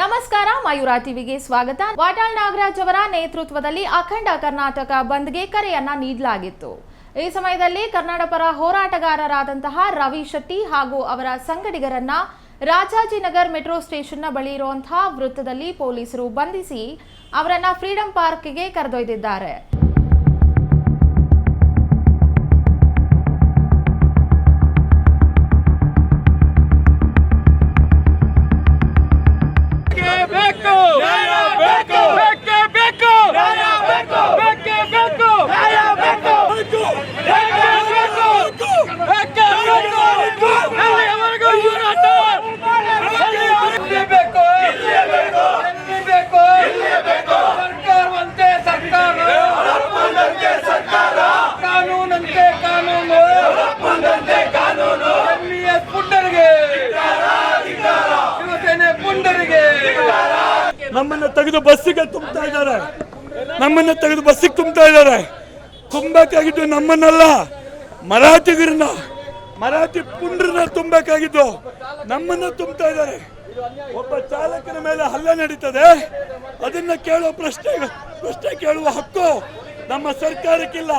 ನಮಸ್ಕಾರ, ಮಯೂರ ಟಿವಿಗೆ ಸ್ವಾಗತ. ವಾಟಾಳ್ ನಾಗರಾಜ್ ಅವರ ನೇತೃತ್ವದಲ್ಲಿ ಅಖಂಡ ಕರ್ನಾಟಕ ಬಂದ್ಗೆ ಕರೆಯನ್ನ ನೀಡಲಾಗಿತ್ತು. ಈ ಸಮಯದಲ್ಲಿ ಕನ್ನಡ ಪರ ಹೋರಾಟಗಾರರಾದಂತಹ ರವಿ ಶೆಟ್ಟಿ ಹಾಗೂ ಅವರ ಸಂಗಡಿಗರನ್ನ ರಾಜಾಜಿನಗರ್ ಮೆಟ್ರೋ ಸ್ಟೇಷನ್ನ ಬಳಿ ಇರುವಂತಹ ವೃತ್ತದಲ್ಲಿ ಪೊಲೀಸರು ಬಂಧಿಸಿ ಅವರನ್ನ ಫ್ರೀಡಂ ಪಾರ್ಕ್ಗೆ ಕರೆದೊಯ್ದಿದ್ದಾರೆ. ಬೇಕು ನ್ಯಾಯ ಬೇಕು ಬೇಕೇ ಬೇಕು ನ್ಯಾಯ ಬೇಕು ಬೇಕೇ ಬೇಕು ನ್ಯಾಯ ಬೇಕು ಬೇಕೇ ಬೇಕು ಬೇಕೇ ಬೇಕು ಎಲ್ಲಿಯವರೆಗೂ ಹೋರಾಟ ಇಲ್ಲಿ ಬೇಕು ಇಲ್ಲಿ ಬೇಕು ಇಲ್ಲಿ ಬೇಕು ಇಲ್ಲಿ ಬೇಕು ಸರ್ಕಾರವಂತೆ ಸರ್ಕಾರ ಸರ್ಕಾರ ಕಾನೂನಂತೆ ಕಾನೂನು ಕಾನೂನು ಎಂಇಎಸ್ ಪುಂಡರಿಗೆ ಶಿವಸೇನೆ ಪುಂಡರಿಗೆ ನಮ್ಮನ್ನ ತೆಗೆದು ಬಸ್ಸಿಗೆ ತುಂಬ್ತಾ ಇದ್ದಾರೆ. ನಮ್ಮನ್ನ ತೆಗೆದು ಬಸ್ಸಿಗೆ ತುಂಬ್ತಾ ಇದ್ದಾರೆ. ತುಂಬಬೇಕಾಗಿದ್ದು ನಮ್ಮನ್ನಲ್ಲ, ಮರಾಠಿಗರನ್ನ, ಮರಾಠಿ ಪುಂಡ್ರನ್ನ ತುಂಬಬೇಕಾಗಿದ್ದು ನಮ್ಮನ್ನ ತುಂಬ್ತಾ ಇದ್ದಾರೆ. ಒಬ್ಬ ಚಾಲಕನ ಮೇಲೆ ಹಲ್ಲೆ ನಡೀತದೆ. ಅದನ್ನ ಕೇಳುವ ಪ್ರಶ್ನೆ ಪ್ರಶ್ನೆ ಕೇಳುವ ಹಕ್ಕು ನಮ್ಮ ಸರ್ಕಾರಕ್ಕಿಲ್ಲ.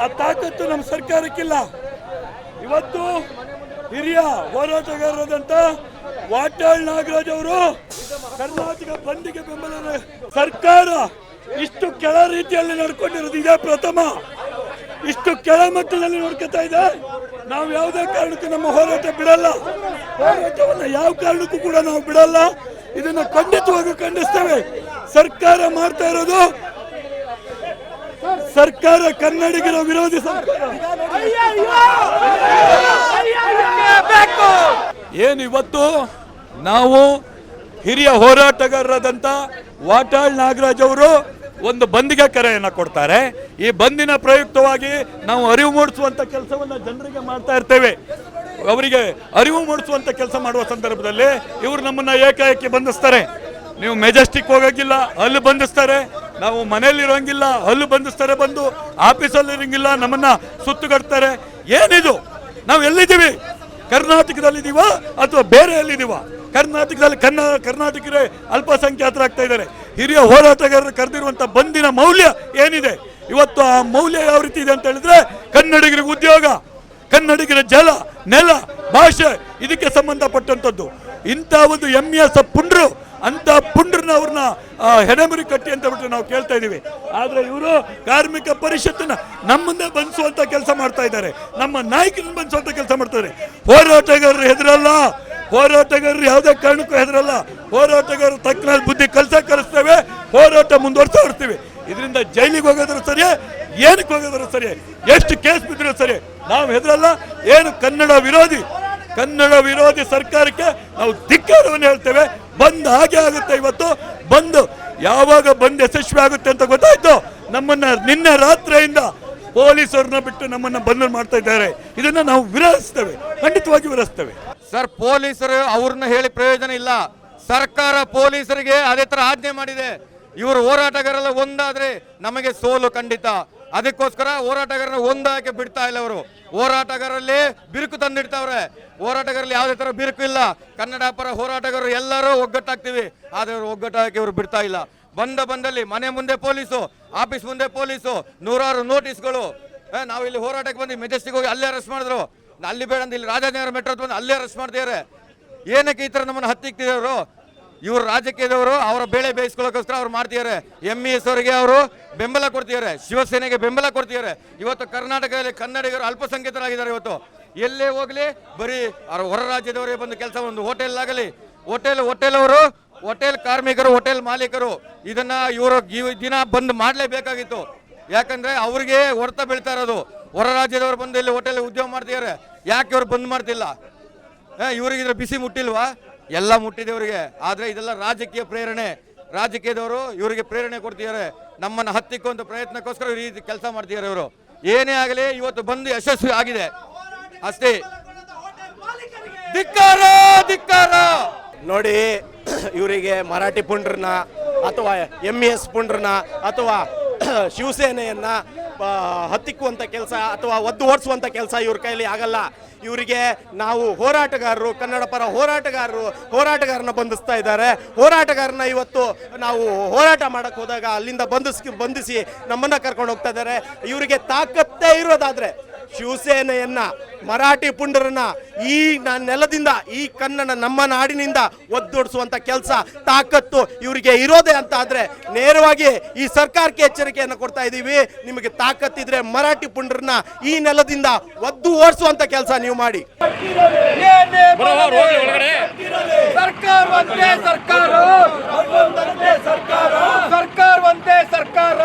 ಆ ತಾಕತ್ತು ನಮ್ಮ ಸರ್ಕಾರಕ್ಕಿಲ್ಲ. ಇವತ್ತು ಹಿರಿಯ ಹೋರಾಟಗಾರರಾದಂತ ವಾಟಾಳ್ ನಾಗರಾಜ್ ಅವರು ಕರ್ನಾಟಕ ಬಂದಿಗೆ ಬೆಂಬಲ ಸರ್ಕಾರ ಇಷ್ಟು ಕೆಳ ರೀತಿಯಲ್ಲಿ ನಡ್ಕೊಂಡಿರೋದು ಇದೇ ಪ್ರಥಮ ಇಷ್ಟು ಕೆಳ ಮಟ್ಟದಲ್ಲಿ ನೋಡ್ಕೊತಾ ಇದೆ ನಾವು ಯಾವುದೇ ಕಾರಣಕ್ಕೂ ನಮ್ಮ ಹೋರಾಟ ಬಿಡಲ್ಲ ಹೋರಾಟವನ್ನ ಯಾವ ಕಾರಣಕ್ಕೂ ಕೂಡ ನಾವು ಬಿಡಲ್ಲ ಇದನ್ನು ಖಂಡಿತವಾಗಿ ಖಂಡಿಸ್ತೇವೆ ಸರ್ಕಾರ ಮಾಡ್ತಾ ಇರೋದು ಸರ್ಕಾರ ಕನ್ನಡಿಗರ ವಿರೋಧಿ ಸರ್ಕಾರ ಏನು ಇವತ್ತು? ನಾವು ಹಿರಿಯ ಹೋರಾಟಗಾರರಾದಂಥ ವಾಟಾಳ್ ನಾಗರಾಜ್ ಅವರು ಒಂದು ಬಂದ್ಗೆ ಕರೆಯನ್ನು ಕೊಡ್ತಾರೆ. ಈ ಬಂದಿನ ಪ್ರಯುಕ್ತವಾಗಿ ನಾವು ಅರಿವು ಮೂಡಿಸುವಂತ ಕೆಲಸವನ್ನ ಜನರಿಗೆ ಮಾಡ್ತಾ ಇರ್ತೇವೆ. ಅವರಿಗೆ ಅರಿವು ಮೂಡಿಸುವಂತ ಕೆಲಸ ಮಾಡುವ ಸಂದರ್ಭದಲ್ಲಿ ಇವರು ನಮ್ಮನ್ನ ಏಕಾಏಕಿ ಬಂಧಿಸ್ತಾರೆ. ನೀವು ಮೆಜೆಸ್ಟಿಕ್ ಹೋಗಂಗಿಲ್ಲ ಅಲ್ಲಿ ಬಂಧಿಸ್ತಾರೆ. ನಾವು ಮನೆಯಲ್ಲಿ ಇರೋಂಗಿಲ್ಲ ಅಲ್ಲಿ ಬಂಧಿಸ್ತಾರೆ, ಬಂದು ಆಫೀಸಲ್ಲಿ ಇರಂಗಿಲ್ಲ ನಮ್ಮನ್ನ ಸುತ್ತುಗಟ್ತಾರೆ. ಏನಿದು? ನಾವು ಎಲ್ಲಿದ್ದೀವಿ? ಕರ್ನಾಟಕದಲ್ಲಿದ್ದೀವ ಅಥವಾ ಬೇರೆ ಎಲ್ಲಿದ್ದೀವ ಕರ್ನಾಟಕದಲ್ಲಿ ಕನ್ನ ಕರ್ನಾಟಕರೇ ಅಲ್ಪಸಂಖ್ಯಾತರಾಗ್ತಾ ಇದ್ದಾರೆ. ಹಿರಿಯ ಹೋರಾಟಗಾರರು ಕರೆದಿರುವಂಥ ಬಂದಿನ ಮೌಲ್ಯ ಏನಿದೆ? ಇವತ್ತು ಆ ಮೌಲ್ಯ ಯಾವ ರೀತಿ ಇದೆ ಅಂತ ಹೇಳಿದ್ರೆ ಕನ್ನಡಿಗರಿಗೆ ಉದ್ಯೋಗ, ಕನ್ನಡಿಗರ ಜಲ, ನೆಲ, ಭಾಷೆ ಇದಕ್ಕೆ ಸಂಬಂಧಪಟ್ಟಂಥದ್ದು. ಇಂಥ ಒಂದು ಹೆಮ್ಮೆಯ ಎಸ್ ಪುಂಡ್ರು ಅಂತ ಪುಂಡ್ರನ್ನ ಅವ್ರನ್ನ ಹೆಣಮುರಿ ಕಟ್ಟಿ ಅಂತ ಬಿಟ್ಟು ನಾವು ಕೇಳ್ತಾ ಇದ್ದೀವಿ ಆದ್ರೆ ಇವರು ಕಾರ್ಮಿಕ ಪರಿಷತ್ತನ್ನ ನಮ್ಮನ್ನೇ ಬಂಧಿಸುವಂತ ಕೆಲಸ ಮಾಡ್ತಾ ಇದ್ದಾರೆ. ನಮ್ಮ ನಾಯಕಿನ ಬಂಧಿಸುವಂತ ಕೆಲಸ ಮಾಡ್ತಾರೆ. ಹೋರಾಟಗಾರರು ಹೆದರಲ್ಲ. ಹೋರಾಟಗಾರರು ಯಾವುದೇ ಕಾರಣಕ್ಕೂ ಹೆದರಲ್ಲ. ಹೋರಾಟಗಾರರು ತಕ್ಕ ಬುದ್ಧಿ ಕೆಲಸ ಕಲಿಸ್ತೇವೆ. ಹೋರಾಟ ಮುಂದುವರ್ತಾ ಇರ್ತೀವಿ ಇದರಿಂದ ಜೈಲಿಗೆ ಹೋಗೋದ್ರೂ ಸರಿ ಏನಕ್ಕೆ ಹೋಗೋದ್ರೂ ಸರಿ ಎಷ್ಟು ಕೇಸ್ ಬಿದ್ದರೂ ಸರಿ ನಾವು ಹೆದರಲ್ಲ. ಏನು ಕನ್ನಡ ವಿರೋಧಿ ಕನ್ನಡ ವಿರೋಧಿ ಸರ್ಕಾರಕ್ಕೆ ನಾವು ಧಿಕ್ಕಾರವನ್ನು ಹೇಳ್ತೇವೆ. ಬಂದ್ ಹಾಗೆ ಆಗುತ್ತೆ ಇವತ್ತು. ಬಂದು ಯಾವಾಗ ಬಂದ್ ಯಶಸ್ವಿ ಆಗುತ್ತೆ ಅಂತ ಗೊತ್ತಾಯ್ತು? ನಮ್ಮನ್ನ ನಿನ್ನೆ ರಾತ್ರಿಯಿಂದ ಪೊಲೀಸರನ್ನ ಬಿಟ್ಟು ನಮ್ಮನ್ನ ಬಂದ್ ಮಾಡ್ತಾ ಇದ್ದಾರೆ. ಇದನ್ನ ನಾವು ವಿರೋಧಿಸ್ತೇವೆ. ಖಂಡಿತವಾಗಿ ವಿರೋಧಿಸ್ತೇವೆ. ಸರ್, ಪೊಲೀಸರು ಅವ್ರನ್ನ ಹೇಳಿ ಪ್ರಯೋಜನ ಇಲ್ಲ. ಸರ್ಕಾರ ಪೊಲೀಸರಿಗೆ ಅದೇ ತರ ಆಜ್ಞೆ ಮಾಡಿದೆ. ಇವರು ಹೋರಾಟಗಾರರೆಲ್ಲ, ಒಂದಾದ್ರೆ ನಮಗೆ ಸೋಲು ಖಂಡಿತ. ಅದಕ್ಕೋಸ್ಕರ ಹೋರಾಟಗಾರನ ಒಂದಾಕೆ ಬಿಡ್ತಾ ಇಲ್ಲ ಅವರು. ಹೋರಾಟಗಾರರಲ್ಲಿ ಬಿರುಕು ತಂದಿಡ್ತಾವ್ರೆ. ಹೋರಾಟಗಾರರಲ್ಲಿ ಯಾವುದೇ ಥರ ಬಿರುಕು ಇಲ್ಲ. ಕನ್ನಡ ಪರ ಹೋರಾಟಗಾರರು ಎಲ್ಲರೂ ಒಗ್ಗಟ್ಟಾಗ್ತೀವಿ. ಆದರೆ ಅವರು ಒಗ್ಗಟ್ಟಾಗಿ ಇವರು ಬಿಡ್ತಾ ಇಲ್ಲ. ಬಂದ ಬಂದಲ್ಲಿ ಮನೆ ಮುಂದೆ ಪೊಲೀಸು, ಆಫೀಸ್ ಮುಂದೆ ಪೊಲೀಸು, ನೂರಾರು ನೋಟಿಸ್ಗಳು. ನಾವು ಇಲ್ಲಿ ಹೋರಾಟಕ್ಕೆ ಬಂದು ಮೆಜೆಸ್ಟಿಕ್ ಹೋಗಿ ಅಲ್ಲೇ ಅರೆಸ್ಟ್ ಮಾಡಿದ್ರು. ಅಲ್ಲಿ ಬೇಡ ಇಲ್ಲಿ ರಾಜಾನಗರ ಮೆಟ್ರೋ ಬಂದು ಅಲ್ಲೇ ಅರೆಸ್ಟ್ ಮಾಡ್ತಿದ್ದಾರೆ ಏನಕ್ಕೆ ಈ ಥರ ನಮ್ಮನ್ನು ಹತ್ತಿಕ್ತಿದವರು ಇವರು ರಾಜಕೀಯದವರು, ಅವರ ಬೇಳೆ ಬೇಯಿಸ್ಕೊಳ್ಳೋಕೋಸ್ಕರ ಅವ್ರು ಮಾಡ್ತಿದ್ದಾರೆ. ಎಂ. E S. ಅವರಿಗೆ ಅವರು ಬೆಂಬಲ ಕೊಡ್ತಿದ್ದಾರೆ. ಶಿವಸೇನೆಗೆ ಬೆಂಬಲ ಕೊಡ್ತಿದ್ದಾರೆ. ಇವತ್ತು ಕರ್ನಾಟಕದಲ್ಲಿ ಕನ್ನಡಿಗರು ಅಲ್ಪಸಂಖ್ಯಾತರಾಗಿದ್ದಾರೆ ಇವತ್ತು. ಎಲ್ಲೇ ಹೋಗಲಿ, ಬರೀ ಅವ್ರ ಹೊರ ರಾಜ್ಯದವರೇ ಬಂದು ಕೆಲಸ, ಒಂದು ಹೋಟೆಲ್ ಆಗಲಿ. ಹೋಟೆಲ್ ಹೋಟೆಲ್ ಅವರು, ಹೋಟೆಲ್ ಕಾರ್ಮಿಕರು, ಹೋಟೆಲ್ ಮಾಲೀಕರು, ಇದನ್ನ ಇವರು ಈ ದಿನ ಬಂದ್ ಮಾಡಲೇಬೇಕಾಗಿತ್ತು. ಯಾಕಂದ್ರೆ ಅವ್ರಿಗೆ ಹೊರತ ಬೀಳ್ತಾ ಇರೋದು. ಹೊರ ರಾಜ್ಯದವರು ಬಂದು ಇಲ್ಲಿ ಹೋಟೆಲ್ ಉದ್ಯೋಗ ಮಾಡ್ತಿದ್ದಾರೆ. ಯಾಕೆ ಇವ್ರು ಬಂದ್ ಮಾಡ್ತಿಲ್ಲ? ಇವ್ರಿಗೆ ಇದ್ರ ಬಿಸಿ ಮುಟ್ಟಿಲ್ವಾ? ಎಲ್ಲ ಮುಟ್ಟಿದೆ ಇವರಿಗೆ ಆದ್ರೆ ಇದೆಲ್ಲ ರಾಜಕೀಯ ಪ್ರೇರಣೆ. ರಾಜಕೀಯದವರು ಇವರಿಗೆ ಪ್ರೇರಣೆ ಕೊಡ್ತಿದ್ದಾರೆ. ನಮ್ಮನ್ನು ಹತ್ತಿಕ್ಕೊಂದು ಪ್ರಯತ್ನಕ್ಕೋಸ್ಕರ ಈ ರೀತಿ ಕೆಲಸ ಮಾಡ್ತಿದ್ದಾರೆ ಇವರು. ಏನೇ ಆಗಲಿ ಇವತ್ತು ಬಂದು ಯಶಸ್ವಿ ಆಗಿದೆ. ಅಷ್ಟೇ. ಧಿಕ್ಕಾರ ಧಿಕ್ಕಾರ. ನೋಡಿ, ಇವರಿಗೆ ಮರಾಠಿ ಪುಂಡ್ರನ್ನ ಅಥವಾ ಎಂ ಎಸ್ ಪುಂಡ್ರನ್ನ ಅಥವಾ ಶಿವಸೇನೆಯನ್ನ ಹತ್ತಿಕ್ಕುವಂಥ ಕೆಲಸ ಅಥವಾ ಒದ್ದು ಓಡಿಸುವಂಥ ಕೆಲಸ ಇವ್ರ ಕೈಲಿ ಆಗಲ್ಲ. ಇವರಿಗೆ ನಾವು ಹೋರಾಟಗಾರರು, ಕನ್ನಡ ಪರ ಹೋರಾಟಗಾರರು ಹೋರಾಟಗಾರನ ಬಂಧಿಸ್ತಾ ಇದ್ದಾರೆ. ಹೋರಾಟಗಾರನ ಇವತ್ತು ನಾವು ಹೋರಾಟ ಮಾಡಕ್ಕೆ ಹೋದಾಗ ಅಲ್ಲಿಂದ ಬಂಧಿಸಿ ಬಂಧಿಸಿ ನಮ್ಮನ್ನ ಕರ್ಕೊಂಡು ಹೋಗ್ತಾ ಇದ್ದಾರೆ. ಇವರಿಗೆ ತಾಕತ್ತೇ ಇರೋದಾದ್ರೆ ಶಿವಸೇನೆಯನ್ನ ಮರಾಠಿ ಪುಂಡರನ್ನ ಈ ನೆಲದಿಂದ ಈ ಕನ್ನಡ ನಮ್ಮ ನಾಡಿನಿಂದ ಒದ್ದೊಡಿಸುವಂತ ಕೆಲಸ ತಾಕತ್ತು ಇವರಿಗೆ ಇರೋದೇ ಅಂತ ಆದ್ರೆ ನೇರವಾಗಿ ಈ ಸರ್ಕಾರಕ್ಕೆ ಎಚ್ಚರಿಕೆಯನ್ನು ಕೊಡ್ತಾ ಇದ್ದೀವಿ ನಿಮಗೆ ತಾಕತ್ತಿದ್ರೆ ಮರಾಠಿ ಪುಂಡರನ್ನ ಈ ನೆಲದಿಂದ ಒದ್ದು ಓಡಿಸುವಂತ ಕೆಲಸ ನೀವು ಮಾಡಿ. ಸರ್ಕಾರವಂತೆ ಸರ್ಕಾರ. ಸರ್ಕಾರ ಸರ್ಕಾರ ಸರ್ಕಾರ.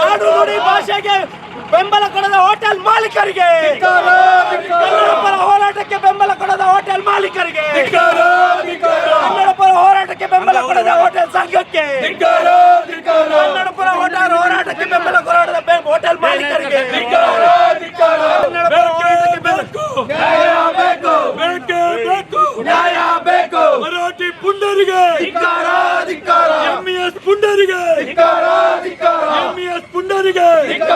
ನಾಡು ನುಡಿ ಭಾಷೆಗೆ ಬೆಂಬಲ ಕೊಡದ ಹೋಟೆಲ್ ಮಾಲೀಕರಿಗೆ. ಕನ್ನಡ ಪರ ಹೋರಾಟಕ್ಕೆ ಬೆಂಬಲ ಕೊಡದ ಹೋಟೆಲ್ ಮಾಲೀಕರಿಗೆ. ಕನ್ನಡ ಪರ ಹೋರಾಟಕ್ಕೆ ಬೆಂಬಲ ಕೊಡದ ಹೋಟೆಲ್ ಸಂಘಕ್ಕೆ. ಕನ್ನಡ ಪರ ಹೋಟೆಲ್ ಹೋರಾಟಕ್ಕೆ ಬೆಂಬಲ ಕೊಡದ ಹೋಟೆಲ್ ಮಾಲೀಕರಿಗೆ. ಕನ್ನಡ ಪರ ಹೋರಾಟಕ್ಕೆ ಬೆಂಬಲ ನ್ಯಾಯ ಬೇಕು. ಬೇಕೇ. ಬೇಕು ನ್ಯಾಯ ಬೇಕು. ಮರಾಠಿ ಪುಂಡರಿಗೆ. ಧಿಕ್ಕಾರ ಧಿಕ್ಕಾರ. ಎಂಇಎಸ್ ಪುಂಡರಿಗೆ. ಧಿಕ್ಕಾರ ಧಿಕ್ಕಾರ. ಎಂಇಎಸ್ ಪುಂಡರಿಗೆ. ಧಿಕ್ಕಾರ. ಬೇಕೇ ಬೇಕು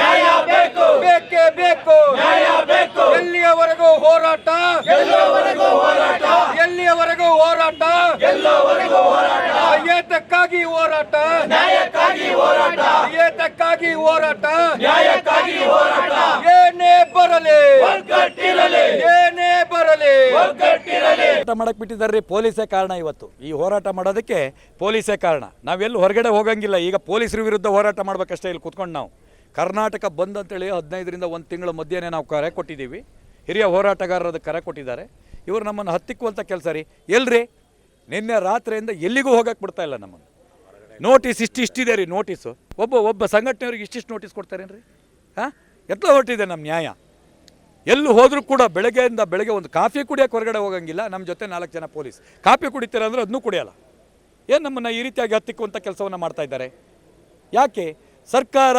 ನ್ಯಾಯ ಬೇಕು ಬೇಕೇ. ಬೇಕು ನ್ಯಾಯ ಬೇಕು ಎಲ್ಲಿಯವರೆಗೂ ಹೋರಾಟ? ಎಲ್ಲವರೆಗೂ ಹೋರಾಟ? ಎಲ್ಲಿಯವರೆಗೂ ಹೋರಾಟ? ಎಲ್ಲವರೆಗೂ ಹೋರಾಟ ಏತಕ್ಕಾಗಿ ಹೋರಾಟ? ನ್ಯಾಯಕ್ಕಾಗಿ ಹೋರಾಟ? ಏತಕ್ಕಾಗಿ ಹೋರಾಟ? ನ್ಯಾಯಕ್ಕಾಗಿ ಹೋರಾಟ? ಏನೇ ಬರಲಿ. ಒಗ್ಗಟ್ಟಿರಲಿ. ಏನೇ ಬರಲಿ. ಒಗ್ಗಟ್ಟಿರಲಿ. ಹೋರಾಟ ಮಾಡಕ್ ಬಿಟ್ಟಿದ್ದಾರೆ ಪೊಲೀಸೇ ಕಾರಣ ಇವತ್ತು. ಈ ಹೋರಾಟ ಮಾಡೋದಕ್ಕೆ ಪೊಲೀಸೇ ಕಾರಣ. ನಾವೆಲ್ಲೂ ಹೊರಗಡೆ ಹೋಗಂಗಿಲ್ಲ. ಈಗ ಪೊಲೀಸರ ವಿರುದ್ಧ ಹೋರಾಟ ಮಾಡ್ಬೇಕಷ್ಟೇ ಇಲ್ಲಿ ಕುತ್ಕೊಂಡು ನಾವು. ಕರ್ನಾಟಕ ಬಂದ್ ಅಂತೇಳಿ ಹದಿನೈದರಿಂದ ಒಂದು ತಿಂಗಳ ಮಧ್ಯೆನೇ ನಾವು ಕರೆ ಕೊಟ್ಟಿದ್ದೀವಿ. ಹಿರಿಯ ಹೋರಾಟಗಾರರದ ಕರೆ ಕೊಟ್ಟಿದ್ದಾರೆ. ಇವರು ನಮ್ಮನ್ನು ಹತ್ತಿಕ್ಕುವಂಥ ಕೆಲಸ ರೀ. ಎಲ್ರಿ? ನಿನ್ನೆ ರಾತ್ರಿಯಿಂದ ಎಲ್ಲಿಗೂ ಹೋಗಕ್ಕೆ ಬಿಡ್ತಾ ಇಲ್ಲ ನಮ್ಮನ್ನು. ನೋಟಿಸ್ ಇಷ್ಟು ಇಷ್ಟಿದೆ ರೀ, ನೋಟಿಸು. ಒಬ್ಬ ಒಬ್ಬ ಸಂಘಟನೆಯವ್ರಿಗೆ ಇಷ್ಟಿಷ್ಟು ನೋಟಿಸ್ ಕೊಡ್ತಾರೇನ್ರಿ? ಹಾಂ? ಎತ್ತ ಹೊರಟಿದೆ ನಮ್ಮ ನ್ಯಾಯ. ಎಲ್ಲೂ ಹೋದರೂ ಕೂಡ ಬೆಳಗ್ಗೆಯಿಂದ ಬೆಳಗ್ಗೆ ಒಂದು ಕಾಫಿ ಕುಡಿಯೋಕೆ ಹೊರಗಡೆ ಹೋಗಂಗಿಲ್ಲ. ನಮ್ಮ ಜೊತೆ ನಾಲ್ಕು ಜನ ಪೊಲೀಸ್. ಕಾಫಿ ಕುಡಿತೀರ ಅಂದರೆ ಅದನ್ನೂ ಕುಡಿಯಲ್ಲ. ಏನು ನಮ್ಮನ್ನು ಈ ರೀತಿಯಾಗಿ ಹತ್ತಿಕ್ಕುವಂಥ ಕೆಲಸವನ್ನು ಮಾಡ್ತಾ ಇದ್ದಾರೆ? ಯಾಕೆ? ಸರ್ಕಾರ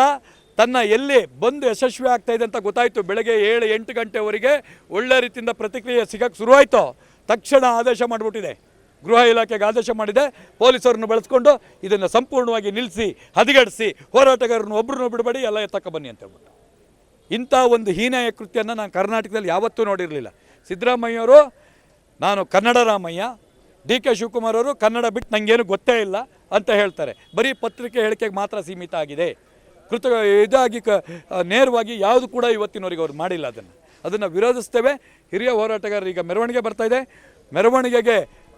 ತನ್ನ ಎಲ್ಲಿ ಬಂದು ಯಶಸ್ವಿ ಆಗ್ತಾ ಇದೆ ಅಂತ ಗೊತ್ತಾಯಿತು. ಬೆಳಗ್ಗೆ ಏಳು ಎಂಟು ಗಂಟೆವರೆಗೆ ಒಳ್ಳೆ ರೀತಿಯಿಂದ ಪ್ರತಿಕ್ರಿಯೆ ಸಿಗಕ್ಕೆ ಶುರುವಾಯಿತು. ತಕ್ಷಣ ಆದೇಶ ಮಾಡಿಬಿಟ್ಟಿದೆ. ಗೃಹ ಇಲಾಖೆಗೆ ಆದೇಶ ಮಾಡಿದೆ. ಪೊಲೀಸರನ್ನು ಬಳಸ್ಕೊಂಡು ಇದನ್ನು ಸಂಪೂರ್ಣವಾಗಿ ನಿಲ್ಲಿಸಿ ಹದಿಗಡಿಸಿ, ಹೋರಾಟಗಾರರನ್ನು ಒಬ್ಬರನ್ನು ಬಿಡಬೇಡಿ ಎಲ್ಲ ಎತ್ತಕ ಬನ್ನಿ ಅಂತ ಹೇಳ್ಬಿಟ್ಟು. ಇಂಥ ಒಂದು ಹೀನಾಯ ಕೃತ್ಯನ ನಾನು ಕರ್ನಾಟಕದಲ್ಲಿ ಯಾವತ್ತೂ ನೋಡಿರಲಿಲ್ಲ. ಸಿದ್ದರಾಮಯ್ಯವರು ನಾನು ಕನ್ನಡ ರಾಮಯ್ಯ, ಡಿ ಕೆ ಶಿವಕುಮಾರ್ ಅವರು ಕನ್ನಡ ಬಿಟ್ಟು ನನಗೇನು ಗೊತ್ತೇ ಇಲ್ಲ ಅಂತ ಹೇಳ್ತಾರೆ. ಬರೀ ಪತ್ರಿಕೆ ಹೇಳಿಕೆಗೆ ಮಾತ್ರ ಸೀಮಿತ ಆಗಿದೆ. ಕೃತ ಇದಾಗಿ ಕ ನೇರವಾಗಿ ಯಾವುದು ಕೂಡ ಇವತ್ತಿನವರೆಗೆ ಅವ್ರು ಮಾಡಿಲ್ಲ ಅದನ್ನು. ಅದನ್ನು ವಿರೋಧಿಸ್ತೇವೆ. ಹಿರಿಯ ಹೋರಾಟಗಾರರು ಈಗ ಮೆರವಣಿಗೆ ಬರ್ತಾ ಇದೆ. ಮೆರವಣಿಗೆಗೆ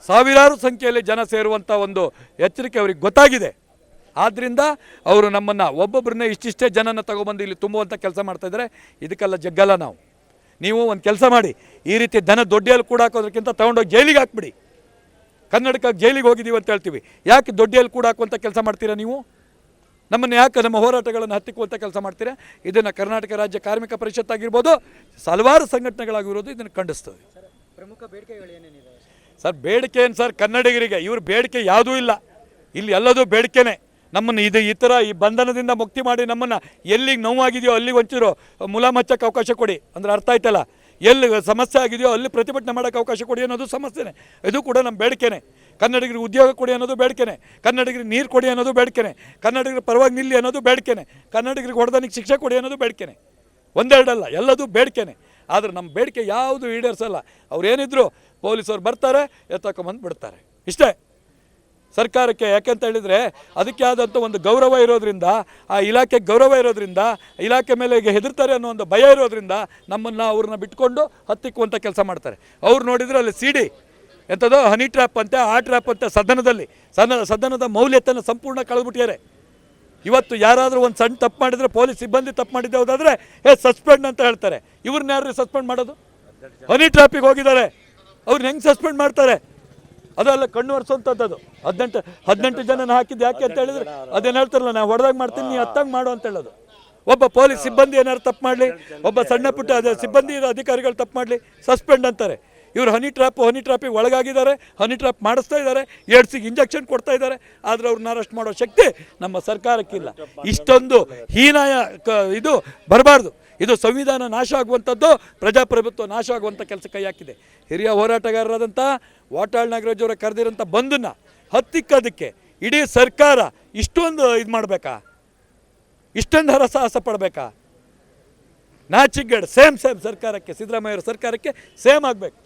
ಸಾವಿರಾರು ಸಂಖ್ಯೆಯಲ್ಲಿ ಜನ ಸೇರುವಂಥ ಒಂದು ಎಚ್ಚರಿಕೆ ಅವ್ರಿಗೆ ಗೊತ್ತಾಗಿದೆ. ಆದ್ದರಿಂದ ಅವರು ನಮ್ಮನ್ನು ಒಬ್ಬೊಬ್ಬರನ್ನೇ ಇಷ್ಟಿಷ್ಟೇ ಜನನ ತಗೊಬಂದು ಇಲ್ಲಿ ತುಂಬುವಂಥ ಕೆಲಸ ಮಾಡ್ತಾ ಇದ್ದಾರೆ. ಇದಕ್ಕೆಲ್ಲ ಜಗ್ಗಲ್ಲ ನಾವು. ನೀವು ಒಂದು ಕೆಲಸ ಮಾಡಿ. ಈ ರೀತಿ ದನ ದೊಡ್ಡಿಯಲ್ಲಿ ಕೂಡ ಹಾಕೋದಕ್ಕಿಂತ ತೊಗೊಂಡೋಗಿ ಜೈಲಿಗೆ ಹಾಕ್ಬಿಡಿ. ಕನ್ನಡಕ್ಕೆ ಜೈಲಿಗೆ ಹೋಗಿದ್ದೀವಿ ಅಂತ ಹೇಳ್ತೀವಿ. ಯಾಕೆ ದೊಡ್ಡಿಯಲ್ಲಿ ಕೂಡ ಹಾಕುವಂಥ ಕೆಲಸ ಮಾಡ್ತೀರಾ ನೀವು? ನಮ್ಮನ್ನು ಯಾಕೆ ನಮ್ಮ ಹೋರಾಟಗಳನ್ನು ಹತ್ತಿಕ್ಕುವಂಥ ಕೆಲಸ ಮಾಡ್ತೀರಾ? ಇದನ್ನು ಕರ್ನಾಟಕ ರಾಜ್ಯ ಕಾರ್ಮಿಕ ಪರಿಷತ್ ಆಗಿರ್ಬೋದು ಹಲವಾರು ಸಂಘಟನೆಗಳಾಗಿರೋದು ಇದನ್ನು ಖಂಡಿಸ್ತದೆ ಸರ್ ಬೇಡಿಕೆ ಏನು ಸರ್? ಕನ್ನಡಿಗರಿಗೆ ಇವ್ರ ಬೇಡಿಕೆ ಯಾವುದೂ ಇಲ್ಲ. ಇಲ್ಲಿ ಎಲ್ಲದೂ ಬೇಡಿಕೆನೇ. ನಮ್ಮನ್ನು ಇದು ಈ ಥರ ಈ ಬಂಧನದಿಂದ ಮುಕ್ತಿ ಮಾಡಿ ನಮ್ಮನ್ನು ಎಲ್ಲಿಗೆ ನೋವಾಗಿದೆಯೋ ಅಲ್ಲಿಗೆ ಒಂಚೂರು ಮುಲಾಮಚ್ಚಕ್ಕೆ ಅವಕಾಶ ಕೊಡಿ. ಅಂದ್ರೆ ಅರ್ಥ ಆಯ್ತಲ್ಲ? ಎಲ್ಲಿ ಸಮಸ್ಯೆ ಆಗಿದೆಯೋ ಅಲ್ಲಿ ಪ್ರತಿಭಟನೆ ಮಾಡೋಕ್ಕೆ ಅವಕಾಶ ಕೊಡಿ ಅನ್ನೋದು ಸಮಸ್ಯೆನೇ. ಇದು ಕೂಡ ನಮ್ಮ ಬೇಡಿಕೆನೆ. ಕನ್ನಡಿಗರಿಗೆ ಉದ್ಯೋಗ ಕೊಡಿ ಅನ್ನೋದು ಬೇಡಿಕೆನೆ. ಕನ್ನಡಿಗರಿಗೆ ನೀರು ಕೊಡಿ ಅನ್ನೋದು ಬೇಡಿಕೆನೆ. ಕನ್ನಡಿಗರ ಪರವಾಗಿ ನಿಲ್ಲಿ ಅನ್ನೋದು ಬೇಡಿಕೆನೆ. ಕನ್ನಡಿಗರಿಗೆ ಹೊಡೆದನಿಗೆ ಶಿಕ್ಷೆ ಕೊಡಿ ಅನ್ನೋದು ಬೇಡಿಕೆನೆ. ಒಂದೆರಡಲ್ಲ, ಎಲ್ಲದೂ ಬೇಡಿಕೆನೆ. ಆದರೆ ನಮ್ಮ ಬೇಡಿಕೆ ಯಾವುದು ಈಡೇರಿಸಲ್ಲ. ಅವ್ರು ಏನಿದ್ರು ಪೊಲೀಸವ್ರು ಬರ್ತಾರೆ, ಎತ್ತಕೊಂಬಂದು ಬಿಡ್ತಾರೆ. ಇಷ್ಟೇ. ಸರ್ಕಾರಕ್ಕೆ ಯಾಕೆಂತ ಹೇಳಿದರೆ ಅದಕ್ಕೆ ಆದಂಥ ಒಂದು ಗೌರವ ಇರೋದ್ರಿಂದ, ಆ ಇಲಾಖೆ ಗೌರವ ಇರೋದ್ರಿಂದ, ಇಲಾಖೆ ಮೇಲೆ ಈಗ ಹೆದರ್ತಾರೆ ಅನ್ನೋ ಒಂದು ಭಯ ಇರೋದ್ರಿಂದ ನಮ್ಮನ್ನು ಅವ್ರನ್ನ ಬಿಟ್ಕೊಂಡು ಹತ್ತಿಕ್ಕುವಂಥ ಕೆಲಸ ಮಾಡ್ತಾರೆ. ಅವ್ರು ನೋಡಿದರೆ ಅಲ್ಲಿ ಸಿ ಡಿ ಎಂಥದೋ ಹನಿ ಟ್ರ್ಯಾಪ್ ಅಂತೆ, ಆ ಟ್ರ್ಯಾಪ್ ಅಂತ ಸದನದಲ್ಲಿ, ಸದನ, ಸದನದ ಮೌಲ್ಯತನ ಸಂಪೂರ್ಣ ಕಳೆದ್ಬಿಟ್ಟಿದ್ದಾರೆ. ಇವತ್ತು ಯಾರಾದರೂ ಒಂದು ಸಣ್ಣ ತಪ್ಪು ಮಾಡಿದರೆ, ಪೊಲೀಸ್ ಸಿಬ್ಬಂದಿ ತಪ್ಪು ಮಾಡಿದ್ದೆ ಹೋದಾದರೆ ಏ ಸಸ್ಪೆಂಡ್ ಅಂತ ಹೇಳ್ತಾರೆ. ಇವ್ರನ್ನ ಯಾರು ಸಸ್ಪೆಂಡ್ ಮಾಡೋದು? ಹನಿ ಟ್ರಾಪಿಗೆ ಹೋಗಿದ್ದಾರೆ. ಅವ್ರನ್ನ ಹೆಂಗೆ ಸಸ್ಪೆಂಡ್ ಮಾಡ್ತಾರೆ? ಅದೆಲ್ಲ ಕಣ್ಣು ಒರೆಸುವಂಥದ್ದು ಹದಿನೆಂಟು ಹದಿನೆಂಟು ಜನನ ಹಾಕಿದ್ದು ಯಾಕೆ ಅಂತ ಹೇಳಿದ್ರೆ, ಅದೇನು ಹೇಳ್ತಾರಲ್ಲ, ನಾನು ಹೊಡೆದಾಗ ಮಾಡ್ತೀನಿ, ನೀ ಹತ್ತಂಗೆ ಮಾಡು ಅಂತ ಹೇಳೋದು. ಒಬ್ಬ ಪೊಲೀಸ್ ಸಿಬ್ಬಂದಿ ಏನಾದ್ರು ತಪ್ಪು ಮಾಡಲಿ, ಒಬ್ಬ ಸಣ್ಣ ಪುಟ್ಟ ಸಿಬ್ಬಂದಿ ಅಧಿಕಾರಿಗಳು ತಪ್ಪು ಮಾಡಲಿ ಸಸ್ಪೆಂಡ್ ಅಂತಾರೆ. ಇವರು ಹನಿ ಟ್ರಾಪ್ ಹನಿ ಟ್ರಾಪಿಗೆ ಒಳಗಾಗಿದ್ದಾರೆ ಹನಿ ಟ್ರಾಪ್ ಮಾಡಿಸ್ತಾ ಇದ್ದಾರೆ ಏಡ್ಸಿಗೆ ಇಂಜೆಕ್ಷನ್ ಕೊಡ್ತಾ ಇದ್ದಾರೆ, ಆದರೆ ಅವ್ರನ್ನ ಅರೆಸ್ಟ್ ಮಾಡೋ ಶಕ್ತಿ ನಮ್ಮ ಸರ್ಕಾರಕ್ಕಿಲ್ಲ. ಇಷ್ಟೊಂದು ಹೀನಾಯ ಇದು ಬರಬಾರ್ದು. ಇದು ಸಂವಿಧಾನ ನಾಶ ಆಗುವಂಥದ್ದು, ಪ್ರಜಾಪ್ರಭುತ್ವ ನಾಶ ಆಗುವಂಥ ಕೆಲಸ ಕೈ ಹಾಕಿದೆ. ಹಿರಿಯ ಹೋರಾಟಗಾರರಾದಂಥ ವಾಟಾಳ್ ನಾಗರಾಜ್ ಅವರ ಕರೆದಿರೋಂಥ ಬಂದನ್ನು ಹತ್ತಿಕ್ಕೋದಕ್ಕೆ ಇಡೀ ಸರ್ಕಾರ ಇಷ್ಟೊಂದು ಇದು ಮಾಡಬೇಕಾ? ಇಷ್ಟೊಂದು ಹರಸಾಹಸ ಪಡಬೇಕಾ? ನಾಚಿಗಡ್ ಸೇಮ್ ಸೇಮ್ ಸರ್ಕಾರಕ್ಕೆ, ಸಿದ್ದರಾಮಯ್ಯ ಸರ್ಕಾರಕ್ಕೆ ಸೇಮ್ ಆಗಬೇಕು.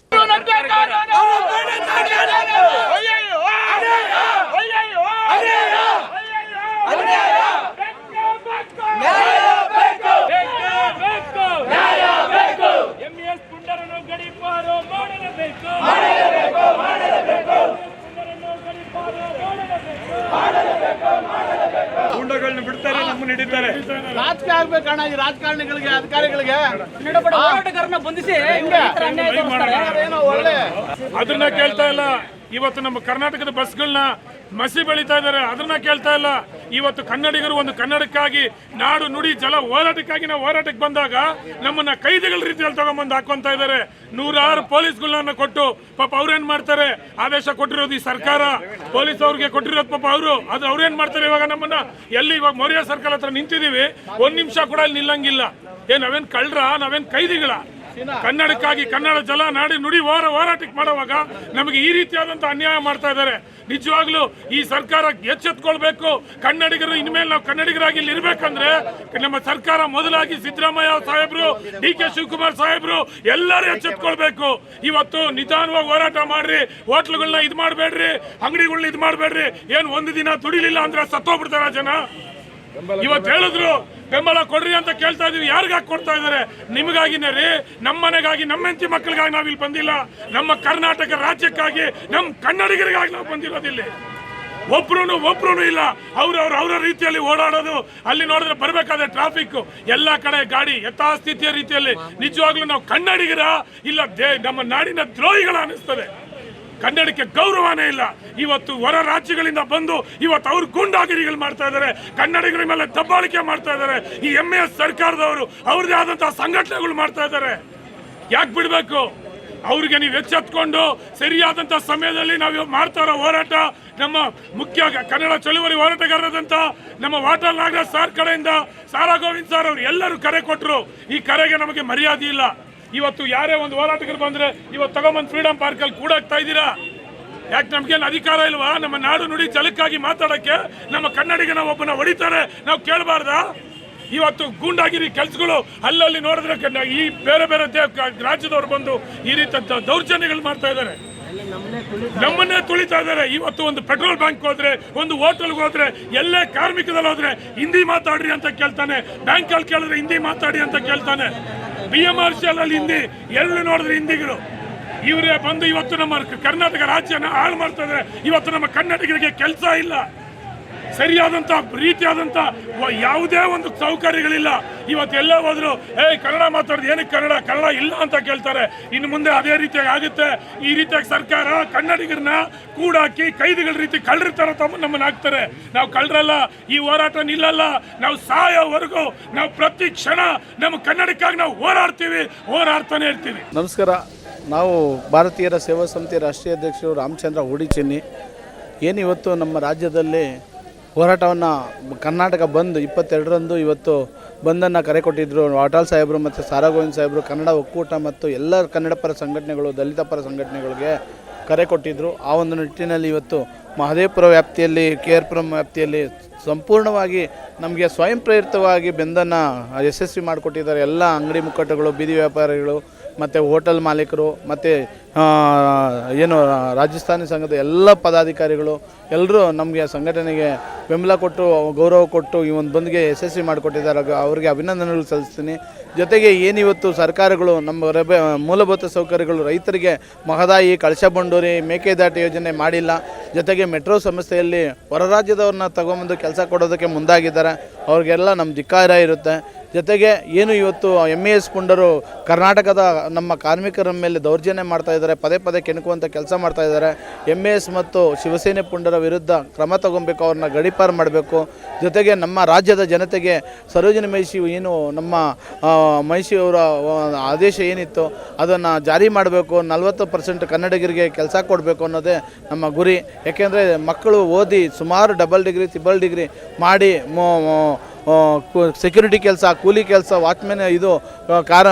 ಎಂಇಎಸ್ ಪುಂಡರನ್ನು ಗಡಿಪಾರು ಮಾಡಲೇಬೇಕು. ಗೂಂಡಗಳನ್ನ ಬಿಡ್ತಾರೆ ನಮ್ಮನ್ನ ಹಿಡಿತಾರೆ. ರಾಜಕೀಯ ಆಗ್ಬೇಕಣ್ಣ ಈ ರಾಜಕಾರಣಿಗಳಿಗೆ ಅಧಿಕಾರಿಗಳಿಗೆ. ಹೋರಾಟಗಾರನ ಬಂಧಿಸಿ ಏನೋ ಒಳ್ಳೆ ಅದನ್ನ ಕೇಳ್ತಾ ಇಲ್ಲ. ಇವತ್ತು ನಮ್ಮ ಕರ್ನಾಟಕದ ಬಸ್ಗಳನ್ನ ಮಸಿ ಬೆಳೀತಾ ಇದ್ದಾರೆ. ಅದನ್ನ ಕೇಳ್ತಾ ಇಲ್ಲ. ಇವತ್ತು ಕನ್ನಡಿಗರು ಒಂದು ಕನ್ನಡಕ್ಕಾಗಿ ನಾಡು ನುಡಿ ಜಲ ಹೋರಾಟಕ್ಕಾಗಿ ನಾವು ಹೋರಾಟಕ್ಕೆ ಬಂದಾಗ ನಮ್ಮನ್ನ ಕೈದಿಗಳ ರೀತಿಯಲ್ಲಿ ತಗೊಂಬಂದು ಹಾಕೊಂತ ಇದ್ದಾರೆ. ನೂರಾರು ಪೊಲೀಸ್ಗಳನ್ನ ಕೊಟ್ಟು ಪಾಪ ಅವ್ರೇನ್ ಮಾಡ್ತಾರೆ? ಆದೇಶ ಕೊಟ್ಟಿರೋದು ಈ ಸರ್ಕಾರ. ಪೊಲೀಸ್ ಅವ್ರಿಗೆ ಕೊಟ್ಟಿರೋದು ಪಾಪ ಅವರು. ಅದು ಅವ್ರೇನ್ ಮಾಡ್ತಾರೆ ಇವಾಗ ನಮ್ಮನ್ನ? ಎಲ್ಲಿ ಇವಾಗ ಮೌರ್ಯ ಸರ್ಕಲ್ ಹತ್ರ ನಿಂತಿದೀವಿ ಒಂದ್ ನಿಮಿಷ ಕೂಡ ಅಲ್ಲಿ ನಿಲ್ಲಂಗಿಲ್ಲ. ಏ, ನಾವೇನ್ ಕಳ್ರ? ನಾವೇನ್ ಕೈದಿಗಳ? ಕನ್ನಡಕ್ಕಾಗಿ ಕನ್ನಡ ಜಲ, ನಾಡಿ ನುಡಿ ಹೋರ ಹೋರಾಟಕ್ಕೆ ಮಾಡುವಾಗ ನಮಗೆ ಈ ರೀತಿಯಾದಂತ ಅನ್ಯಾಯ ಮಾಡ್ತಾ ಇದ್ದಾರೆ. ನಿಜವಾಗ್ಲೂ ಈ ಸರ್ಕಾರ ಎಚ್ಚೆತ್ಕೊಳ್ಬೇಕು. ಕನ್ನಡಿಗರು ಇನ್ಮೇಲೆ ನಾವು ಕನ್ನಡಿಗರಾಗಿ ಇಲ್ಲಿ ಇರ್ಬೇಕಂದ್ರೆ ನಮ್ಮ ಸರ್ಕಾರ ಮೊದಲಾಗಿ ಸಿದ್ದರಾಮಯ್ಯ ಸಾಹೇಬ್ರು, ಡಿ ಕೆ ಶಿವಕುಮಾರ್ ಸಾಹೇಬ್ರು ಎಲ್ಲರೂ ಎಚ್ಚೆತ್ಕೊಳ್ಬೇಕು. ಇವತ್ತು ನಿಧಾನವಾಗಿ ಹೋರಾಟ ಮಾಡ್ರಿ. ಹೋಟ್ಲುಗಳನ್ನ ಇದು ಮಾಡಬೇಡ್ರಿ. ಅಂಗಡಿಗಳನ್ನ ಇದು ಮಾಡಬೇಡ್ರಿ. ಏನ್ ಒಂದು ದಿನ ದುಡಿಲಿಲ್ಲ ಅಂದ್ರೆ ಸತ್ತೋಗ್ಬಿಡ್ತಾರ ಜನ. ಇವತ್ತು ಹೇಳಿದ್ರು ಬೆಂಬಲ ಕೊಡ್ರಿ ಅಂತ ಕೇಳ್ತಾ ಇದೀವಿ. ಯಾರಿಗಾಗಿ ಕೊಡ್ತಾ ಇದಾರೆ ನಿಮಗಾಗಿನೇ ರೀ ನಮ್ಮ ಮನೆಗಾಗಿ ನಮ್ಮ ಹೆಂಡತಿ ಮಕ್ಕಳಿಗಾಗಿ ನಾವು ಇಲ್ಲಿ ಬಂದಿಲ್ಲ. ನಮ್ಮ ಕರ್ನಾಟಕ ರಾಜ್ಯಕ್ಕಾಗಿ ನಮ್ಮ ಕನ್ನಡಿಗರಿಗಾಗಿ ನಾವು ಬಂದಿರೋದಿಲ್ಲಿ ಒಬ್ರು ಒಬ್ರು ಇಲ್ಲ. ಅವ್ರವ್ರು ಅವ್ರ ಅವರ ರೀತಿಯಲ್ಲಿ ಓಡಾಡೋದು. ಅಲ್ಲಿ ನೋಡಿದ್ರೆ ಬರಬೇಕಾದ್ರೆ ಟ್ರಾಫಿಕ್ ಎಲ್ಲ ಕಡೆ ಗಾಡಿ ಯಥಾಸ್ಥಿತಿಯ ರೀತಿಯಲ್ಲಿ. ನಿಜವಾಗ್ಲೂ ನಾವು ಕನ್ನಡಿಗರ? ಇಲ್ಲ ದೇ- ನಮ್ಮ ನಾಡಿನ ದ್ರೋಹಿಗಳ ಅನಿಸ್ತದೆ ಕನ್ನಡಕ್ಕೆ ಗೌರವನೇ ಇಲ್ಲ. ಇವತ್ತು ಹೊರ ರಾಜ್ಯಗಳಿಂದ ಬಂದು ಇವತ್ತು ಅವ್ರು ಗೂಂಡಾಗಿರಿಗಳು ಮಾಡ್ತಾ ಇದ್ದಾರೆ, ಕನ್ನಡಿಗರ ಮೇಲೆ ದಬ್ಬಾಳಿಕೆ ಮಾಡ್ತಾ ಇದ್ದಾರೆ. ಈ ಎಂ ಎಸ್ ಸರ್ಕಾರದವರು ಅವ್ರದೇ ಆದಂತಹ ಸಂಘಟನೆಗಳು ಮಾಡ್ತಾ ಇದ್ದಾರೆ. ಯಾಕೆ ಬಿಡಬೇಕು? ಅವ್ರಿಗೆ ನೀವು ಎಚ್ಚೆತ್ಕೊಂಡು ಸರಿಯಾದಂಥ ಸಮಯದಲ್ಲಿ ನಾವು ಮಾಡ್ತಾ ಇರೋ ಹೋರಾಟ, ನಮ್ಮ ಮುಖ್ಯ ಕನ್ನಡ ಚಳುವಳಿ ಹೋರಾಟಗಾರರಾದಂತ ನಮ್ಮ ವಾಟರ್ ನಾಗರಾಜ್ ಸರ್ ಕಡೆಯಿಂದ ಸಾರಾ ಗೋವಿಂದ್ ಸರ್ ಅವರು ಎಲ್ಲರೂ ಕರೆ ಕೊಟ್ಟರು ಈ ಕರೆಗೆ ನಮಗೆ ಮರ್ಯಾದೆ ಇಲ್ಲ. ಇವತ್ತು ಯಾರೇ ಒಂದು ಹೋರಾಟಗಾರ ಬಂದ್ರೆ ಇವತ್ತು ತಗೊಂಬಂದು ಫ್ರೀಡಂ ಪಾರ್ಕ್ ಅಲ್ಲಿ ಕೂಡಾಕ್ತಾ ಇದ್ದೀರಾ? ಯಾಕೆ ನಮ್ಗೇನು ಅಧಿಕಾರ ಇಲ್ವಾ? ನಮ್ಮ ನಾಡು ನುಡಿ ಜಲಕ್ಕಾಗಿ ಮಾತಾಡೋಕ್ಕೆ ನಮ್ಮ ಕನ್ನಡಿಗನ ಒಬ್ಬನ ಹೊಡಿತಾರೆ. ನಾವು ಕೇಳಬಾರ್ದಾ? ಇವತ್ತು ಗೂಂಡಾಗಿರಿ ಕೆಲಸಗಳು ಅಲ್ಲಲ್ಲಿ ನೋಡಿದ್ರೆ ಈ ಬೇರೆ ಬೇರೆ ರಾಜ್ಯದವ್ರು ಬಂದು ಈ ರೀತಿ ದೌರ್ಜನ್ಯಗಳು ಮಾಡ್ತಾ ಇದ್ದಾರೆ. ನಮ್ಮನ್ನೇ ತುಳಿತಾ ಇದ್ದಾರೆ. ಇವತ್ತು ಒಂದು ಪೆಟ್ರೋಲ್ ಬ್ಯಾಂಕ್ ಹೋದ್ರೆ, ಒಂದು ಹೋಟೆಲ್ಗೆ ಹೋದ್ರೆ, ಎಲ್ಲೇ ಕಾರ್ಮಿಕದಲ್ಲಿ ಹೋದ್ರೆ ಹಿಂದಿ ಮಾತಾಡ್ರಿ ಅಂತ ಕೇಳ್ತಾನೆ. ಬ್ಯಾಂಕಲ್ಲಿ ಕೇಳಿದ್ರೆ ಹಿಂದಿ ಮಾತಾಡಿ ಅಂತ ಕೇಳ್ತಾನೆ. ಬಿ ಎಂ ಆರ್ ಸಿ ಅಲ್ಲಿ ಹಿಂದಿ ಎಲ್ಲಿ ನೋಡಿದ್ರೆ ಹಿಂದಿಗಳು. ಇವರೇ ಬಂದು ಇವತ್ತು ನಮ್ಮ ಕರ್ನಾಟಕ ರಾಜ್ಯನ ಹಾಳು ಮಾಡ್ತಾ ಇದ್ದಾರೆ ಇವತ್ತು ನಮ್ಮ ಕನ್ನಡಿಗರಿಗೆ ಕೆಲಸ ಇಲ್ಲ. ಸರಿಯಾದಂತ ರೀತಿಯಾದಂತ ಯಾವುದೇ ಒಂದು ಸೌಕರ್ಯಗಳಿಲ್ಲ. ಇವತ್ತು ಎಲ್ಲ ಹೋದ್ರು ಏಯ್ ಕನ್ನಡ ಮಾತಾಡೋದು, ಏನಕ್ಕೆ ಕನ್ನಡ? ಕನ್ನಡ ಇಲ್ಲ ಅಂತ ಕೇಳ್ತಾರೆ. ಇನ್ನು ಮುಂದೆ ಅದೇ ರೀತಿಯಾಗಿ ಆಗುತ್ತೆ. ಈ ರೀತಿಯಾಗಿ ಸರ್ಕಾರ ಕನ್ನಡಿಗರನ್ನ ಕೂಡಾಕಿ ಕೈದಿಗಳ ರೀತಿ ಕಳ್ಳರ ತರ ತಮ್ಮ ನಮ್ಮನ್ನ ಹಾಕ್ತಾರೆ. ನಾವು ಕಳ್ಳರಲ್ಲ, ಈ ಹೋರಾಟ ನಿಲ್ಲಲ್ಲ ನಾವು ಸಾಯೋವರೆಗೂ ನಾವು ಪ್ರತಿ ಕ್ಷಣ ನಮ್ಮ ಕನ್ನಡಕ್ಕಾಗಿ ನಾವು ಹೋರಾಡ್ತೀವಿ, ಹೋರಾಡ್ತಾನೆ ಇರ್ತೀವಿ. ನಮಸ್ಕಾರ. ನಾವು ಭಾರತೀಯರ ಸೇವಾ ಸಮಿತಿ ರಾಷ್ಟ್ರೀಯ ಅಧ್ಯಕ್ಷರು ರಾಮಚಂದ್ರ ಓಡಿಚಿನ್ನಿ ಏನು ಇವತ್ತು ನಮ್ಮ ರಾಜ್ಯದಲ್ಲಿ ಹೋರಾಟವನ್ನು ಕರ್ನಾಟಕ ಬಂದ್ ಇಪ್ಪತ್ತೆರಡರಂದು ಇವತ್ತು ಬಂದನ್ನು ಕರೆ ಕೊಟ್ಟಿದ್ದರು ವಾಟಾಳ್ ಸಾಹೇಬರು ಮತ್ತು ಸಾರಾ ಗೋವಿಂದ್ ಸಾಹೇಬರು ಕನ್ನಡ ಒಕ್ಕೂಟ ಮತ್ತು ಎಲ್ಲ ಕನ್ನಡ ಪರ ಸಂಘಟನೆಗಳು, ದಲಿತ ಪರ ಸಂಘಟನೆಗಳಿಗೆ ಕರೆ ಕೊಟ್ಟಿದ್ದರು ಆ ಒಂದು ನಿಟ್ಟಿನಲ್ಲಿ ಇವತ್ತು ಮಹದೇವಪುರ ವ್ಯಾಪ್ತಿಯಲ್ಲಿ ಕೆ ಆರ್ ಪುರಂ ವ್ಯಾಪ್ತಿಯಲ್ಲಿ ಸಂಪೂರ್ಣವಾಗಿ ನಮಗೆ ಸ್ವಯಂ ಪ್ರೇರಿತವಾಗಿ ಬೆಂದನ್ನು ಯಶಸ್ವಿ ಮಾಡಿಕೊಟ್ಟಿದ್ದಾರೆ. ಎಲ್ಲ ಅಂಗಡಿ ಮುಕ್ಕಟ್ಟುಗಳು ಬೀದಿ ವ್ಯಾಪಾರಿಗಳು, ಮತ್ತು ಹೋಟೆಲ್ ಮಾಲೀಕರು, ಮತ್ತು ಏನು ರಾಜಸ್ಥಾನಿ ಸಂಘದ ಎಲ್ಲ ಪದಾಧಿಕಾರಿಗಳು ಎಲ್ಲರೂ ನಮಗೆ ಸಂಘಟನೆಗೆ ಬೆಂಬಲ ಕೊಟ್ಟು, ಗೌರವ ಕೊಟ್ಟು ಈ ಒಂದು ಬಂದ್ಗೆ ಯಶಸ್ವಿ ಮಾಡಿಕೊಟ್ಟಿದ್ದಾರೆ. ಅವರಿಗೆ ಅಭಿನಂದನೆಗಳು ಸಲ್ಲಿಸ್ತೀನಿ. ಜೊತೆಗೆ ಏನಿವತ್ತು ಸರ್ಕಾರಗಳು, ನಮ್ಮ ರಬೆ, ಮೂಲಭೂತ ಸೌಕರ್ಯಗಳು ರೈತರಿಗೆ ಮಹದಾಯಿ, ಕಳಶ ಬಂಡೂರಿ, ಮೇಕೆದಾಟು ಯೋಜನೆ ಮಾಡಿಲ್ಲ. ಜೊತೆಗೆ ಮೆಟ್ರೋ ಸಂಸ್ಥೆಯಲ್ಲಿ ಹೊರ ರಾಜ್ಯದವ್ರನ್ನ ತಗೊಂಬಂದು ಕೆಲಸ ಕೊಡೋದಕ್ಕೆ ಮುಂದಾಗಿದ್ದಾರೆ. ಅವ್ರಿಗೆಲ್ಲ ನಮ್ಮ ಧಿಕ್ಕಾರ ಇರುತ್ತೆ. ಜೊತೆಗೆ ಏನು ಇವತ್ತು ಎಂ ಎಸ್ ಪುಂಡರು ಕರ್ನಾಟಕದ ನಮ್ಮ ಕಾರ್ಮಿಕರ ಮೇಲೆ ದೌರ್ಜನ್ಯ ಮಾಡ್ತಾ ಇದ್ದಾರೆ, ಪದೇ ಪದೇ ಕೆಣಕುವಂಥ ಕೆಲಸ ಮಾಡ್ತಾ ಇದ್ದಾರೆ. ಎಂ ಮತ್ತು ಶಿವಸೇನೆ ಪುಂಡರ ವಿರುದ್ಧ ಕ್ರಮ ತಗೊಬೇಕು, ಅವ್ರನ್ನ ಗಡೀಪಾರು ಮಾಡಬೇಕು. ಜೊತೆಗೆ ನಮ್ಮ ರಾಜ್ಯದ ಜನತೆಗೆ ಸರೋಜಿನಿ ಮಹಿಷಿ ಏನು, ನಮ್ಮ ಮಹಿಷಿಯವರ ಆದೇಶ ಏನಿತ್ತು ಅದನ್ನು ಜಾರಿ ಮಾಡಬೇಕು. ನಲವತ್ತು ಪರ್ಸೆಂಟ್ ಕನ್ನಡಿಗರಿಗೆ ಕೆಲಸ ಕೊಡಬೇಕು ಅನ್ನೋದೇ ನಮ್ಮ ಗುರಿ. ಯಾಕೆಂದರೆ ಮಕ್ಕಳು ಓದಿ ಸುಮಾರು ಡಬಲ್ ಡಿಗ್ರಿ, ತ್ರಿಬಲ್ ಡಿಗ್ರಿ ಮಾಡಿ ಸೆಕ್ಯೂರಿಟಿ ಕೆಲಸ ಕೂಲಿ ಕೆಲಸ ವಾಚ್ಮೆನ್ ಇದು ಕಾರ್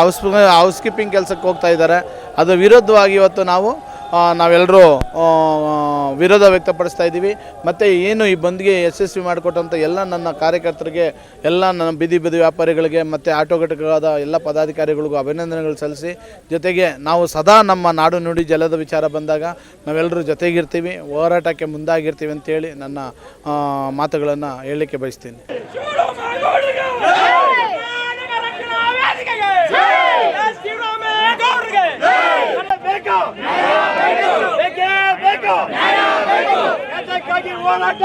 ಹೌಸ್ ಹೌಸ್ ಕೀಪಿಂಗ್ ಕೆಲಸಕ್ಕೆ ಹೋಗ್ತಾ ಇದ್ದಾರೆ ಅದು ವಿರುದ್ಧವಾಗಿ ಇವತ್ತು ನಾವು ನಾವೆಲ್ಲರೂ ವಿರೋಧ ವ್ಯಕ್ತಪಡಿಸ್ತಾ ಇದ್ದೀವಿ. ಮತ್ತು ಏನು ಈ ಬಂದ್ಗೆ ಯಶಸ್ವಿ ಮಾಡಿಕೊಟ್ಟಂಥ ಎಲ್ಲ ನನ್ನ ಕಾರ್ಯಕರ್ತರಿಗೆ, ಎಲ್ಲ ನನ್ನ ಬೀದಿ ಬೀದಿ ವ್ಯಾಪಾರಿಗಳಿಗೆ, ಮತ್ತು ಆಟೋ ಘಟಕಗಳಾದ ಎಲ್ಲ ಪದಾಧಿಕಾರಿಗಳಿಗೂ ಅಭಿನಂದನೆಗಳು ಸಲ್ಲಿಸಿ. ಜೊತೆಗೆ ನಾವು ಸದಾ ನಮ್ಮ ನಾಡು ನುಡಿ ಜಲದ ವಿಚಾರ ಬಂದಾಗ ನಾವೆಲ್ಲರೂ ಜೊತೆಗಿರ್ತೀವಿ, ಹೋರಾಟಕ್ಕೆ ಮುಂದಾಗಿರ್ತೀವಿ ಅಂತೇಳಿ ನನ್ನ ಮಾತುಗಳನ್ನು ಹೇಳಲಿಕ್ಕೆ ಬಯಸ್ತೀನಿ. ಬೇಕು. ಬೇಕೇ ಬೇಕು. ಹೋರಾಟ?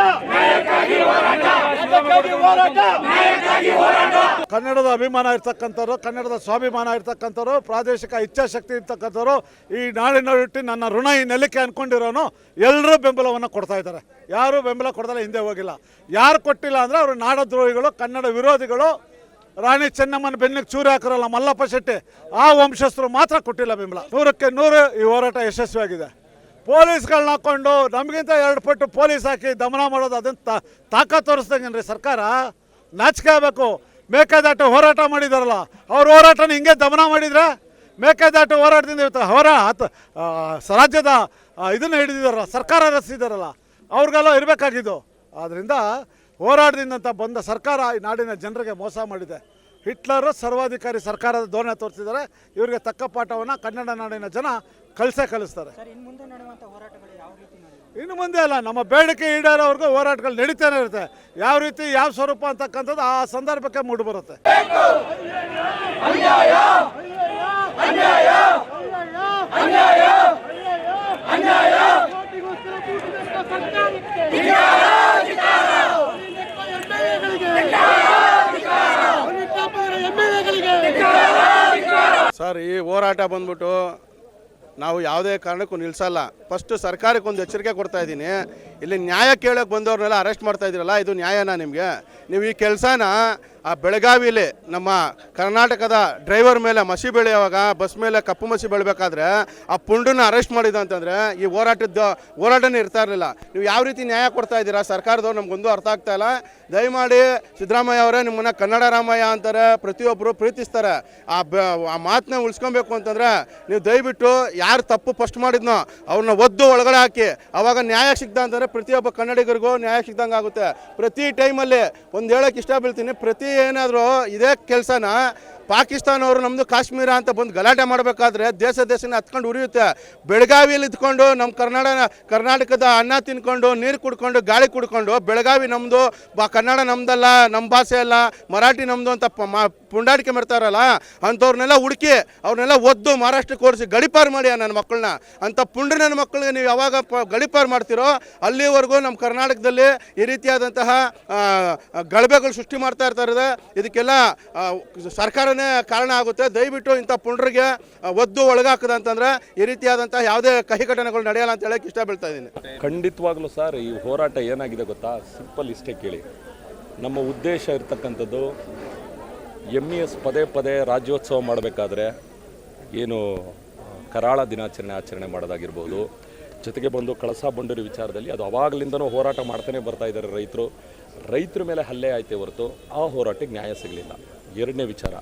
ಹೋರಾಟ? ಕನ್ನಡದ ಅಭಿಮಾನ ಇರ್ತಕ್ಕಂಥವ್ರು, ಕನ್ನಡದ ಸ್ವಾಭಿಮಾನ ಇರ್ತಕ್ಕಂಥವ್ರು, ಪ್ರಾದೇಶಿಕ ಇಚ್ಛಾಶಕ್ತಿ ಇರ್ತಕ್ಕಂಥವ್ರು ಈ ನಾಡಿನ ಇಟ್ಟು ನನ್ನ ಋಣ ಈ ನೆಲಕ್ಕೆ ಅನ್ಕೊಂಡಿರೋನು ಎಲ್ಲರೂ ಬೆಂಬಲವನ್ನು ಕೊಡ್ತಾ ಇದ್ದಾರೆ. ಯಾರೂ ಬೆಂಬಲ ಕೊಡ್ತಾರೆ ಹಿಂದೆ ಹೋಗಿಲ್ಲ. ಯಾರು ಕೊಟ್ಟಿಲ್ಲ ಅಂದರೆ ಅವರು ನಾಡದ್ರೋಹಿಗಳು, ಕನ್ನಡ ವಿರೋಧಿಗಳು ರಾಣಿ ಚೆನ್ನಮ್ಮನ ಬೆನ್ನಿಗೆ ಚೂರಿ ಹಾಕಿರಲ್ಲ, ಮಲ್ಲಪ್ಪ ಶೆಟ್ಟಿ ಆ ವಂಶಸ್ಥರು ಮಾತ್ರ ಕೊಟ್ಟಿಲ್ಲ ಬೆಂಬಲ. ನೂರಕ್ಕೆ ನೂರು ಈ ಹೋರಾಟ ಯಶಸ್ವಿಯಾಗಿದೆ. ಪೊಲೀಸ್ಗಳನ್ನ ಹಾಕೊಂಡು ನಮಗಿಂತ ಎರಡು ಪಟ್ಟು ಪೊಲೀಸ್ ಹಾಕಿ ದಮನ ಮಾಡೋದು ಅದನ್ನು ತಾ, ತಾಕತ್ ತೋರಿಸ್ದಂಗೆ ಸರ್ಕಾರ? ನಾಚಿಕೆ ಆಗಬೇಕು. ಮೇಕೆದಾಟು ಹೋರಾಟ ಮಾಡಿದಾರಲ್ಲ, ಅವ್ರ ಹೋರಾಟನ ಹಿಂಗೆ ದಮನ ಮಾಡಿದ್ರೆ ಮೇಕೆದಾಟು ಹೋರಾಟದಿಂದ ಇವತ್ತು ಅವರ ಹತ್ತು ರಾಜ್ಯದ ಇದನ್ನು ಹಿಡಿದಿದಾರಲ್ಲ, ಸರ್ಕಾರ ರಚಿಸಿದಾರಲ್ಲ, ಅವ್ರಿಗೆಲ್ಲ ಇರಬೇಕಾಗಿದ್ದು. ಆದ್ದರಿಂದ ಹೋರಾಟದಿಂದಂತ ಬಂದ ಸರ್ಕಾರ ಈ ನಾಡಿನ ಜನರಿಗೆ ಮೋಸ ಮಾಡಿದೆ ಹಿಟ್ಲರು ಸರ್ವಾಧಿಕಾರಿ ಸರ್ಕಾರದ ಧೋರಣೆ ತೋರಿಸಿದ್ದಾರೆ ಇವರಿಗೆ ತಕ್ಕ ಪಾಠವನ್ನು ಕನ್ನಡ ನಾಡಿನ ಜನ ಕಲಿಸೇ ಕಲಿಸ್ತಾರೆ ಇನ್ನು ಮುಂದೆ ಅಲ್ಲ ನಮ್ಮ ಬೇಡಿಕೆ ಈಡೇರೋವರೆಗೂ ಹೋರಾಟಗಳು ನಡೀತಾನೆ ಇರುತ್ತೆ ಯಾವ ರೀತಿ ಯಾವ ಸ್ವರೂಪ ಅಂತಕ್ಕಂಥದ್ದು ಆ ಸಂದರ್ಭಕ್ಕೆ ಮೂಡಿಬರುತ್ತೆ ಸರ್, ಈ ಹೋರಾಟ ಬಂದ್ಬಿಟ್ಟು ನಾವು ಯಾವುದೇ ಕಾರಣಕ್ಕೂ ನಿಲ್ಲಿಸಲ್ಲ ಫಸ್ಟ್ ಸರ್ಕಾರಕ್ಕೆ ಒಂದು ಎಚ್ಚರಿಕೆ ಕೊಡ್ತಾ ಇದ್ದೀನಿ. ಇಲ್ಲಿ ನ್ಯಾಯ ಕೇಳೋಕೆ ಬಂದವ್ರನ್ನೆಲ್ಲ ಅರೆಸ್ಟ್ ಮಾಡ್ತಾ ಇದ್ದೀರಲ್ಲ ಇದು ನ್ಯಾಯನಾ ನಿಮಗೆ? ನೀವು ಈ ಕೆಲಸನ ಆ ಬೆಳಗಾವಿಲಿ ನಮ್ಮ ಕರ್ನಾಟಕದ ಡ್ರೈವರ್ ಮೇಲೆ ಮಸಿ ಬೆಳೆಯುವಾಗ, ಬಸ್ ಮೇಲೆ ಕಪ್ಪು ಮಸಿ ಬೆಳಬೇಕಾದ್ರೆ ಆ ಪುಂಡನ್ನ ಅರೆಸ್ಟ್ ಮಾಡಿದ ಅಂತಂದರೆ ಈ ಹೋರಾಟದ ಹೋರಾಟನೇ ಇರ್ತಾ ಇರಲಿಲ್ಲ. ನೀವು ಯಾವ ರೀತಿ ನ್ಯಾಯ ಕೊಡ್ತಾ ಇದ್ದೀರಾ? ಸರ್ಕಾರದವ್ರು ನಮ್ಗೊಂದು ಅರ್ಥ ಆಗ್ತಾ ಇಲ್ಲ. ದಯಮಾಡಿ ಸಿದ್ದರಾಮಯ್ಯ ಅವರೇ ನಿಮ್ಮನ್ನ ಕನ್ನಡ ರಾಮಯ್ಯ ಅಂತಾರೆ ಪ್ರತಿಯೊಬ್ಬರು ಪ್ರೀತಿಸ್ತಾರೆ. ಆ ಬ, ಆ ಮಾತನ್ನ ಉಳಿಸ್ಕೊಬೇಕು ಅಂತಂದ್ರೆ ನೀವು ದಯವಿಟ್ಟು ಯಾರು ತಪ್ಪು ಫಸ್ಟ್ ಮಾಡಿದ್ನೋ ಅವ್ರನ್ನ ಒದ್ದು ಒಳಗಡೆ ಹಾಕಿ, ಅವಾಗ ನ್ಯಾಯ ಸಿಗ್ದ ಅಂತಂದ್ರೆ ಪ್ರತಿಯೊಬ್ಬ ಕನ್ನಡಿಗರಿಗೂ ನ್ಯಾಯ ಸಿಗ್ದಂಗೆ ಆಗುತ್ತೆ ಪ್ರತಿ ಟೈಮಲ್ಲಿ ಒಂದು ಹೇಳಕ್ಕೆ ಇಷ್ಟ ಬೀಳ್ತೀನಿ ಪ್ರತಿ ಏನಾದರೂ ಇದೇ ಕೆಲಸನ ಪಾಕಿಸ್ತಾನವರು ನಮ್ಮದು ಕಾಶ್ಮೀರ ಅಂತ ಬಂದು ಗಲಾಟೆ ಮಾಡಬೇಕಾದ್ರೆ ದೇಶ ದೇಶನ ಹತ್ಕೊಂಡು ಉರಿಯುತ್ತೆ. ಬೆಳಗಾವಿಯಲ್ಲಿ ಇದ್ಕೊಂಡು ನಮ್ಮ ಕರ್ನಾಟಕ ಕರ್ನಾಟಕದ ಅನ್ನ ತಿನ್ಕೊಂಡು ನೀರು ಕುಡ್ಕೊಂಡು ಗಾಳಿ ಕುಡ್ಕೊಂಡು ಬೆಳಗಾವಿ ನಮ್ಮದು ಬಾ ಕನ್ನಡ ನಮ್ಮದಲ್ಲ ನಮ್ಮ ಭಾಷೆ ಅಲ್ಲ ಮರಾಠಿ ನಮ್ಮದು ಅಂತ ಮಾ ಪುಂಡಾಟಿಕೆ ಮಾಡ್ತಾರಲ್ಲ ಅಂಥವ್ರನ್ನೆಲ್ಲ ಹುಡುಕಿ ಅವ್ರನ್ನೆಲ್ಲ ಒದ್ದು ಮಹಾರಾಷ್ಟ್ರಕ್ಕೆ ಓಡಿಸಿ ಗಡಿಪಾರು ಮಾಡಿ ನನ್ನ ಮಕ್ಕಳನ್ನ. ಅಂಥ ಪುಂಡ್ರ ನನ್ನ ಮಕ್ಕಳಿಗೆ ನೀವು ಯಾವಾಗ ಗಡಿಪಾರು ಮಾಡ್ತೀರೋ ಅಲ್ಲಿವರೆಗೂ ನಮ್ಮ ಕರ್ನಾಟಕದಲ್ಲಿ ಈ ರೀತಿಯಾದಂತಹ ಗಳಬೆಗಳು ಸೃಷ್ಟಿ ಮಾಡ್ತಾ ಇರ್ತಾರೆ ಇದಕ್ಕೆಲ್ಲ ಆ, ಸರ್ಕಾರನೇ ಕಾರಣ ಆಗುತ್ತೆ. ದಯವಿಟ್ಟು ಇಂಥ ಪುಂಡ್ರಿಗೆ ಒದ್ದು ಒಳಗಾಕದ ಅಂತಂದ್ರೆ ಈ ರೀತಿಯಾದಂತಹ ಯಾವುದೇ ಕಹಿ ಘಟನೆಗಳು ನಡೆಯಲ್ಲ ಅಂತ ಹೇಳಕ್ಕೆ ಇಷ್ಟ ಬೀಳ್ತಾ ಇದ್ದೀನಿ. ಖಂಡಿತವಾಗ್ಲೂ ಸರ್, ಈ ಹೋರಾಟ ಏನಾಗಿದೆ ಗೊತ್ತಾ? ಸಿಂಪಲ್ ಇಷ್ಟೇ ಕೇಳಿ. ನಮ್ಮ ಉದ್ದೇಶ ಇರ್ತಕ್ಕಂಥದ್ದು ಎಂ ಇ ಎಸ್ ಪದೇ ಪದೇ ರಾಜ್ಯೋತ್ಸವ ಮಾಡಬೇಕಾದ್ರೆ ಏನು, ಕರಾಳ ದಿನಾಚರಣೆ ಆಚರಣೆ ಮಾಡೋದಾಗಿರ್ಬೋದು. ಜೊತೆಗೆ ಬಂದು ಕಳಸಾ ಬಂಡೂರಿ ವಿಚಾರದಲ್ಲಿ ಅದು ಅವಾಗಲಿಂದನೂ ಹೋರಾಟ ಮಾಡ್ತಾನೆ ಬರ್ತಾ ಇದ್ದಾರೆ ರೈತರು. ರೈತರ ಮೇಲೆ ಹಲ್ಲೆ ಆಯ್ತೆ ಹೊರತು ಆ ಹೋರಾಟಕ್ಕೆ ನ್ಯಾಯ ಸಿಗಲಿಲ್ಲ. ಎರಡನೇ ವಿಚಾರ.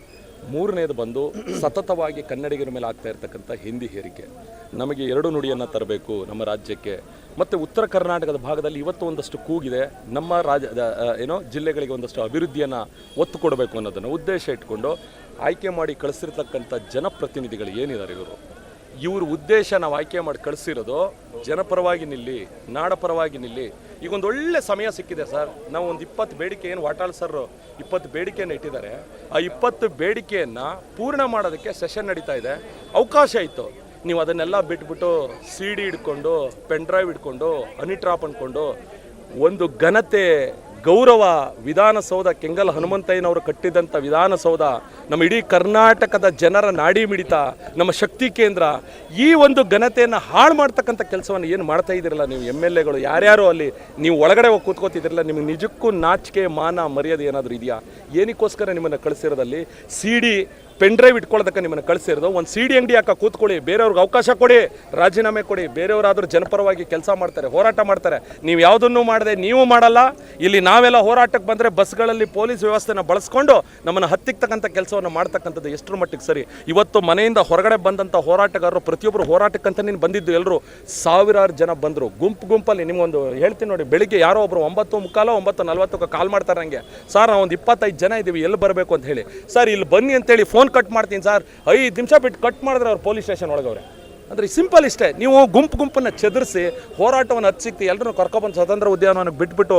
ಮೂರನೇದು ಬಂದು ಸತತವಾಗಿ ಕನ್ನಡಿಗರ ಮೇಲೆ ಆಗ್ತಾ ಇರತಕ್ಕಂಥ ಹಿಂದಿ ಹೇರಿಕೆ. ನಮಗೆ ಎರಡು ನುಡಿಯನ್ನು ತರಬೇಕು ನಮ್ಮ ರಾಜ್ಯಕ್ಕೆ. ಮತ್ತು ಉತ್ತರ ಕರ್ನಾಟಕದ ಭಾಗದಲ್ಲಿ ಇವತ್ತು ಒಂದಷ್ಟು ಕೂಗಿದೆ. ನಮ್ಮ ರಾಜ್ಯ ಆ, ಏನೋ ಜಿಲ್ಲೆಗಳಿಗೆ ಒಂದಷ್ಟು ಅಭಿವೃದ್ಧಿಯನ್ನು ಒತ್ತು ಕೊಡಬೇಕು ಅನ್ನೋದನ್ನು ಉದ್ದೇಶ ಇಟ್ಕೊಂಡು ಆಯ್ಕೆ ಮಾಡಿ ಕಳಿಸಿರ್ತಕ್ಕಂಥ ಜನಪ್ರತಿನಿಧಿಗಳು ಏನಿದ್ದಾರೆ ಇವರು? ಇವ್ರ ಉದ್ದೇಶ ನಾವು ಆಯ್ಕೆ ಮಾಡಿ ಕಳಿಸಿರೋದು, ಜನಪರವಾಗಿ ನಿಲ್ಲಿ, ನಾಡಪರವಾಗಿ ನಿಲ್ಲಿ. ಈಗ ಒಂದು ಒಳ್ಳೆ ಸಮಯ ಸಿಕ್ಕಿದೆ ಸರ್. ನಾವು ಒಂದು ಇಪ್ಪತ್ತು ಬೇಡಿಕೆ ಏನು, ವಾಟಾಳ್ ಸರ್ ಇಪ್ಪತ್ತು ಬೇಡಿಕೆಯನ್ನು ಇಟ್ಟಿದ್ದಾರೆ. ಆ ಇಪ್ಪತ್ತು ಬೇಡಿಕೆಯನ್ನು ಪೂರ್ಣ ಮಾಡೋದಕ್ಕೆ ಸೆಷನ್ ನಡೀತಾ ಇದೆ. ಅವಕಾಶ ಇತ್ತು. ನೀವು ಅದನ್ನೆಲ್ಲ ಬಿಟ್ಬಿಟ್ಟು ಸಿ ಡಿ ಹಿಡ್ಕೊಂಡು, ಪೆನ್ ಡ್ರೈವ್ ಹಿಡ್ಕೊಂಡು, ಹನಿ ಟ್ರಾಪ್ ಅಂದ್ಕೊಂಡು ಒಂದು ಘನತೆ ಗೌರವ ವಿಧಾನಸೌಧ ಕೆಂಗಲ್ ಹನುಮಂತಯ್ಯನವರು ಕಟ್ಟಿದಂಥ ವಿಧಾನಸೌಧ ನಮ್ಮ ಇಡೀ ಕರ್ನಾಟಕದ ಜನರ ನಾಡಿ ಮಿಡಿತ, ನಮ್ಮ ಶಕ್ತಿ ಕೇಂದ್ರ, ಈ ಒಂದು ಘನತೆಯನ್ನು ಹಾಳು ಮಾಡ್ತಕ್ಕಂಥ ಕೆಲಸವನ್ನು ಏನು ಮಾಡ್ತಾ ಇದ್ದೀರಲ್ಲ ನೀವು ಎಂ ಎಲ್ ಎಗಳು, ಯಾರ್ಯಾರು ಅಲ್ಲಿ ನೀವು ಒಳಗಡೆ ಹೋಗಿ ಕೂತ್ಕೋತಿದ್ದೀರಲ್ಲ, ನಿಮಗೆ ನಿಜಕ್ಕೂ ನಾಚಿಕೆ, ಮಾನ, ಮರ್ಯಾದೆ ಏನಾದರೂ ಇದೆಯಾ? ಏನಕ್ಕೋಸ್ಕರ ನಿಮ್ಮನ್ನು ಕಳಿಸಿರೋದಲ್ಲಿ? ಸಿ ಡಿ ಪೆನ್ ಡ್ರೈವ್ ಇಟ್ಕೊಳ್ಳೋದಕ್ಕೆ ನಿಮ್ಮನ್ನು ಕಳಿಸಿರೋದು. ಒಂದು ಸಿ ಡಿ ಅಂಗಡಿ ಹಾಕ ಕೂತ್ಕೊಳ್ಳಿ. ಬೇರೆಯವ್ರಿಗೆ ಅವಕಾಶ ಕೊಡಿ. ರಾಜೀನಾಮೆ ಕೊಡಿ. ಬೇರೆಯವರಾದರೂ ಜನಪರವಾಗಿ ಕೆಲಸ ಮಾಡ್ತಾರೆ, ಹೋರಾಟ ಮಾಡ್ತಾರೆ. ನೀವು ಯಾವುದನ್ನು ಮಾಡದೆ ನೀವು ಮಾಡಲ್ಲ. ಇಲ್ಲಿ ನಾವೆಲ್ಲ ಹೋರಾಟಕ್ಕೆ ಬಂದರೆ ಬಸ್ಗಳಲ್ಲಿ ಪೊಲೀಸ್ ವ್ಯವಸ್ಥೆನ ಬಳಸ್ಕೊಂಡು ನಮ್ಮನ್ನು ಹತ್ತಿಕ್ತಕ್ಕಂಥ ಕೆಲಸವನ್ನು ಮಾಡ್ತಕ್ಕಂಥದ್ದು ಎಷ್ಟರ ಮಟ್ಟಿಗೆ ಸರಿ. ಇವತ್ತು ಮನೆಯಿಂದ ಹೊರಗಡೆ ಬಂದಂಥ ಹೋರಾಟಗಾರರು ಪ್ರತಿಯೊಬ್ಬರು ಹೋರಾಟಕ್ಕಂತ ನೀನು ಬಂದಿದ್ದು ಎಲ್ಲರೂ ಸಾವಿರಾರು ಜನ ಬಂದರು. ಗುಂಪು ಗುಂಪಲ್ಲಿ ನಿಮಗೊಂದು ಹೇಳ್ತೀನಿ ನೋಡಿ, ಬೆಳಿಗ್ಗೆ ಯಾರೋ ಒಬ್ಬರು ಒಂಬತ್ತು ಮುಕ್ಕಾಲ, ಒಂಬತ್ತು ನಲ್ವತ್ತಕ್ಕೆ ಕಾಲ್ ಮಾಡ್ತಾರೆ ನನಗೆ ಸರ್ ನಾವು ಒಂದು ಇಪ್ಪತ್ತೈದು ಜನ ಇದ್ದೀವಿ ಎಲ್ಲಿ ಬರಬೇಕು? ಅಂತ ಹೇಳಿ. ಸರ್, ಇಲ್ಲಿ ಬನ್ನಿ ಅಂತೇಳಿ ಫೋನ್ ಕಟ್ ಮಾಡ್ತೀನಿ ಸರ್. ಐದು ನಿಮಿಷ ಬಿಟ್ಟು ಕಟ್ ಮಾಡಿದ್ರೆ ಅವ್ರು ಪೊಲೀಸ್ ಸ್ಟೇಷನ್ ಒಳಗವ್ರೆ ಅಂದರೆ ಸಿಂಪಲ್ ಇಷ್ಟೇ, ನೀವು ಗುಂಪು ಗುಂಪನ್ನು ಚೆದರಿಸಿ ಹೋರಾಟವನ್ನು ಹಚ್ಚಿಕ್ತಿ ಎಲ್ಲರೂ ಕರ್ಕೊಬಂದು ಸ್ವತಂತ್ರ ಉದ್ಯಾನವನಕ್ಕೆ ಬಿಟ್ಬಿಟ್ಟು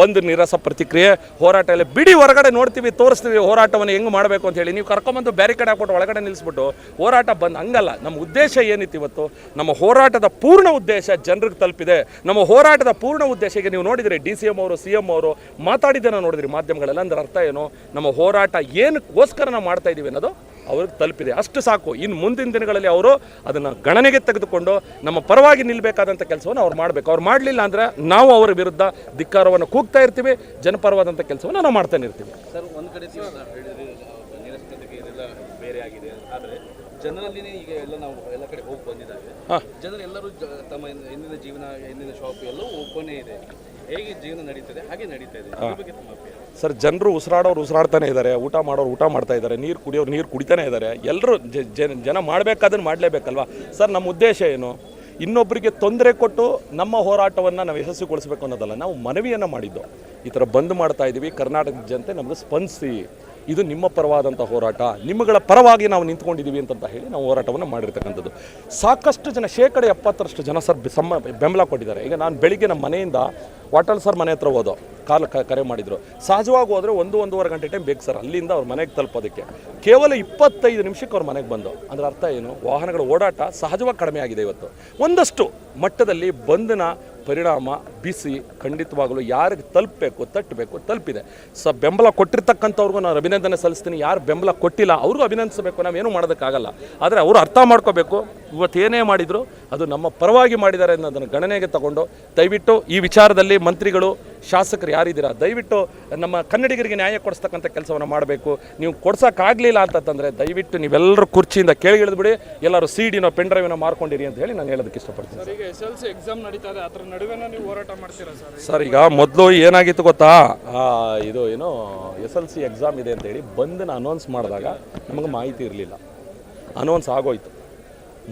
ಬಂದು ನಿರಸ ಪ್ರತಿಕ್ರಿಯೆ, ಹೋರಾಟ ಎಲ್ಲ ಬಿಡಿ ಹೊರಗಡೆ ನೋಡ್ತೀವಿ, ತೋರಿಸ್ತೀವಿ ಹೋರಾಟವನ್ನು ಹೆಂಗೆ ಮಾಡಬೇಕು ಅಂತ ಹೇಳಿ. ನೀವು ಕರ್ಕೊಂಬಂದು ಬ್ಯಾರಿಕೇಡ್ ಹಾಕ್ಬಿಟ್ಟು ಒಳಗಡೆ ನಿಲ್ಲಿಸ್ಬಿಟ್ಟು ಹೋರಾಟ ಬಂದು, ಹಂಗಲ್ಲ, ನಮ್ಮ ಉದ್ದೇಶ ಏನಿತ್ತು ಇವತ್ತು, ನಮ್ಮ ಹೋರಾಟದ ಪೂರ್ಣ ಉದ್ದೇಶ ಜನರಿಗೆ ತಲುಪಿದೆ. ನಮ್ಮ ಹೋರಾಟದ ಪೂರ್ಣ ಉದ್ದೇಶ, ಈಗ ನೀವು ನೋಡಿದರೆ, ಡಿ ಸಿ ಎಂ ಅವರು, ಸಿ ಎಂ ಅವರು ಮಾತಾಡಿದ್ದನ್ನು ನೋಡಿದ್ರಿ ಮಾಧ್ಯಮಗಳೆಲ್ಲ, ಅಂದ್ರೆ ಅರ್ಥ ಏನು, ನಮ್ಮ ಹೋರಾಟ ಏನಕ್ಕೋಸ್ಕರ ನಾವು ಮಾಡ್ತಾ ಇದ್ದೀವಿ ಅನ್ನೋದು? ಅವ್ರಿಗೆ ತಲುಪಿದೆ. ಅಷ್ಟು ಸಾಕು. ಇನ್ನು ಮುಂದಿನ ದಿನಗಳಲ್ಲಿ ಅವರು ಅದನ್ನು ಗಣನೆಗೆ ತೆಗೆದುಕೊಂಡು ನಮ್ಮ ಪರವಾಗಿ ನಿಲ್ಲಬೇಕಾದಂಥ ಕೆಲಸವನ್ನು ಅವ್ರು ಮಾಡಬೇಕು. ಅವ್ರು ಮಾಡಲಿಲ್ಲ ಅಂದರೆ ನಾವು ಅವರ ವಿರುದ್ಧ ಧಿಕ್ಕಾರವನ್ನು ಕೂಗ್ತಾ ಇರ್ತೀವಿ ಜನಪರವಾದಂಥ ಕೆಲಸವನ್ನು ನಾವು ಮಾಡ್ತಾನೆ ಇರ್ತೀವಿ. ಸರ್ ಒಂದು ಕಡೆ ಬೇರೆ ಆಗಿದೆ. ಆದರೆ ಜನರಲ್ಲಿನೇ ಈಗ ಎಲ್ಲ ನಾವು ಎಲ್ಲ ಕಡೆ ಹೋಗಿ ಬಂದಿದ್ದಾರೆ. ಜನರೆಲ್ಲರೂ ತಮ್ಮ ಹಿಂದಿನ ಜೀವನ ಹಿಂದಿನ ಶಾಪ್ ಎಲ್ಲವೂ ಓಪನೇ ಇದೆ. ಹೇಗೆ ಜೀವನ ನಡೀತದೆ ಹಾಗೆ ನಡೀತಾ ಇದೆ. ಬಗ್ಗೆ ತಮ್ಮ ಸರ್, ಜನರು ಉಸಿರಾಡೋರು ಉಸಿರಾಡ್ತಾನೆ ಇದ್ದಾರೆ, ಊಟ ಮಾಡೋರು ಊಟ ಮಾಡ್ತಾ ಇದ್ದಾರೆ, ನೀರು ಕುಡಿಯೋರು ನೀರು ಕುಡಿತಾನೆ ಇದ್ದಾರೆ ಎಲ್ಲರೂ ಜನ ಮಾಡಬೇಕಾದನ್ನು ಮಾಡಲೇಬೇಕಲ್ವಾ? ಸರ್, ನಮ್ಮ ಉದ್ದೇಶ ಏನು? ಇನ್ನೊಬ್ಬರಿಗೆ ತೊಂದರೆ ಕೊಟ್ಟು ನಮ್ಮ ಹೋರಾಟವನ್ನು ನಾವು ಯಶಸ್ವಿಗೊಳಿಸಬೇಕು ಅನ್ನೋದಲ್ಲ, ನಾವು ಮನವಿಯನ್ನು ಮಾಡಿದ್ದು. ಈ ಥರ ಬಂದ್ ಮಾಡ್ತಾ ಇದ್ದೀವಿ ಕರ್ನಾಟಕದ ಜನತೆ ನಮಗೆ ಸ್ಪಂದಿಸಿ, ಇದು ನಿಮ್ಮ ಪರವಾದಂಥ ಹೋರಾಟ ನಿಮ್ಮಗಳ ಪರವಾಗಿ ನಾವು ನಿಂತ್ಕೊಂಡಿದ್ದೀವಿ ಅಂತಂತ ಹೇಳಿ ನಾವು ಹೋರಾಟವನ್ನು ಮಾಡಿರ್ತಕ್ಕಂಥದ್ದು. ಸಾಕಷ್ಟು ಜನ, ಶೇಕಡ ಎಪ್ಪತ್ತರಷ್ಟು ಜನ ಸರ್, ಸಮ್ಮ ಬೆಂಬಲ ಕೊಟ್ಟಿದ್ದಾರೆ. ಈಗ ನಾನು ಬೆಳಿಗ್ಗೆ ನಮ್ಮ ಮನೆಯಿಂದ ವಾಟಲ್ ಸರ್ ಮನೆ ಹತ್ರ ಹೋದೋ, ಕಾಲ್ ಕರೆ ಮಾಡಿದ್ರು. ಸಹಜವಾಗಿ ಹೋದರೆ ಒಂದು, ಒಂದೂವರೆ ಗಂಟೆ ಟೈಮ್ ಬೇಕು ಸರ್. ಅಲ್ಲಿಂದ ಅವ್ರ ಮನೆಗೆ ತಲುಪೋದಕ್ಕೆ. ಕೇವಲ ಇಪ್ಪತ್ತೈದು ನಿಮಿಷಕ್ಕೆ ಅವ್ರ ಮನೆಗೆ ಬಂದು. ಅಂದ್ರೆ ಅರ್ಥ ಏನು? ವಾಹನಗಳ ಓಡಾಟ ಸಹಜವಾಗಿ ಕಡಿಮೆ ಆಗಿದೆ ಇವತ್ತು. ಒಂದಷ್ಟು ಮಟ್ಟದಲ್ಲಿ ಬಂಧನ ಪರಿಣಾಮ ಬಿಸಿ ಖಂಡಿತವಾಗಲೂ ಯಾರಿಗೆ ತಲುಪಬೇಕು, ತಟ್ಟಬೇಕು, ತಲುಪಿದೆ. ಸ, ಬೆಂಬಲ ಕೊಟ್ಟಿರ್ತಕ್ಕಂಥವ್ರಿಗೂ ನಾನು ಅಭಿನಂದನೆ ಸಲ್ಲಿಸ್ತೀನಿ. ಯಾರು ಬೆಂಬಲ ಕೊಟ್ಟಿಲ್ಲ, ಅವ್ರಿಗೂ ಅಭಿನಂದಿಸಬೇಕು. ನಾವೇನು ಮಾಡೋದಕ್ಕಾಗಲ್ಲ. ಆದರೆ ಅವರು ಅರ್ಥ ಮಾಡ್ಕೋಬೇಕು. ಇವತ್ತು ಏನೇ ಮಾಡಿದ್ರು ಅದು ನಮ್ಮ ಪರವಾಗಿ ಮಾಡಿದ್ದಾರೆ ಅನ್ನೋದನ್ನು ಗಣನೆಗೆ ತಗೊಂಡು ದಯವಿಟ್ಟು ಈ ವಿಚಾರದಲ್ಲಿ ಮಂತ್ರಿಗಳು ಶಾಸಕರು ಯಾರಿದ್ದೀರಾ ದಯವಿಟ್ಟು ನಮ್ಮ ಕನ್ನಡಿಗರಿಗೆ ನ್ಯಾಯ ಕೊಡಿಸ್ತಕ್ಕಂಥ ಕೆಲಸವನ್ನು ಮಾಡಬೇಕು. ನೀವು ಕೊಡ್ಸೋಕ್ಕಾಗಲಿಲ್ಲ ಅಂತಂದರೆ ದಯವಿಟ್ಟು ನೀವೆಲ್ಲರೂ ಕುರ್ಚಿಯಿಂದ ಕೆಳಗೆ ಇಳಿದ್ಬಿಡಿ. ಎಲ್ಲರೂ ಸಿ ಡಿನೋ ಪೆನ್ ಡ್ರೈವ್ನ ಮಾರ್ಕೊಂಡಿರಿ ಅಂತ ಹೇಳಿ ನಾನು ಹೇಳೋದಕ್ಕೆ ಇಷ್ಟಪಡ್ತೀನಿ. ಈಗ ಎಸ್ ಎಲ್ ಸಿ ಎಕ್ಸಾಮ್ ನಡೀತಾ ಇದೆ. ಅದ್ರ ನಡುವೆನ ನೀವು ಹೋರಾಟ ಮಾಡ್ತೀರಾ ಸರ್? ಈಗ ಮೊದಲು ಏನಾಗಿತ್ತು ಗೊತ್ತಾ? ಇದು ಏನು ಎಸ್ ಎಲ್ ಸಿ ಎಕ್ಸಾಮ್ ಇದೆ ಅಂತೇಳಿ ಬಂದನ್ನು ಅನೌನ್ಸ್ ಮಾಡಿದಾಗ ನಮಗೆ ಮಾಹಿತಿ ಇರಲಿಲ್ಲ. ಅನೌನ್ಸ್ ಆಗೋಯ್ತು.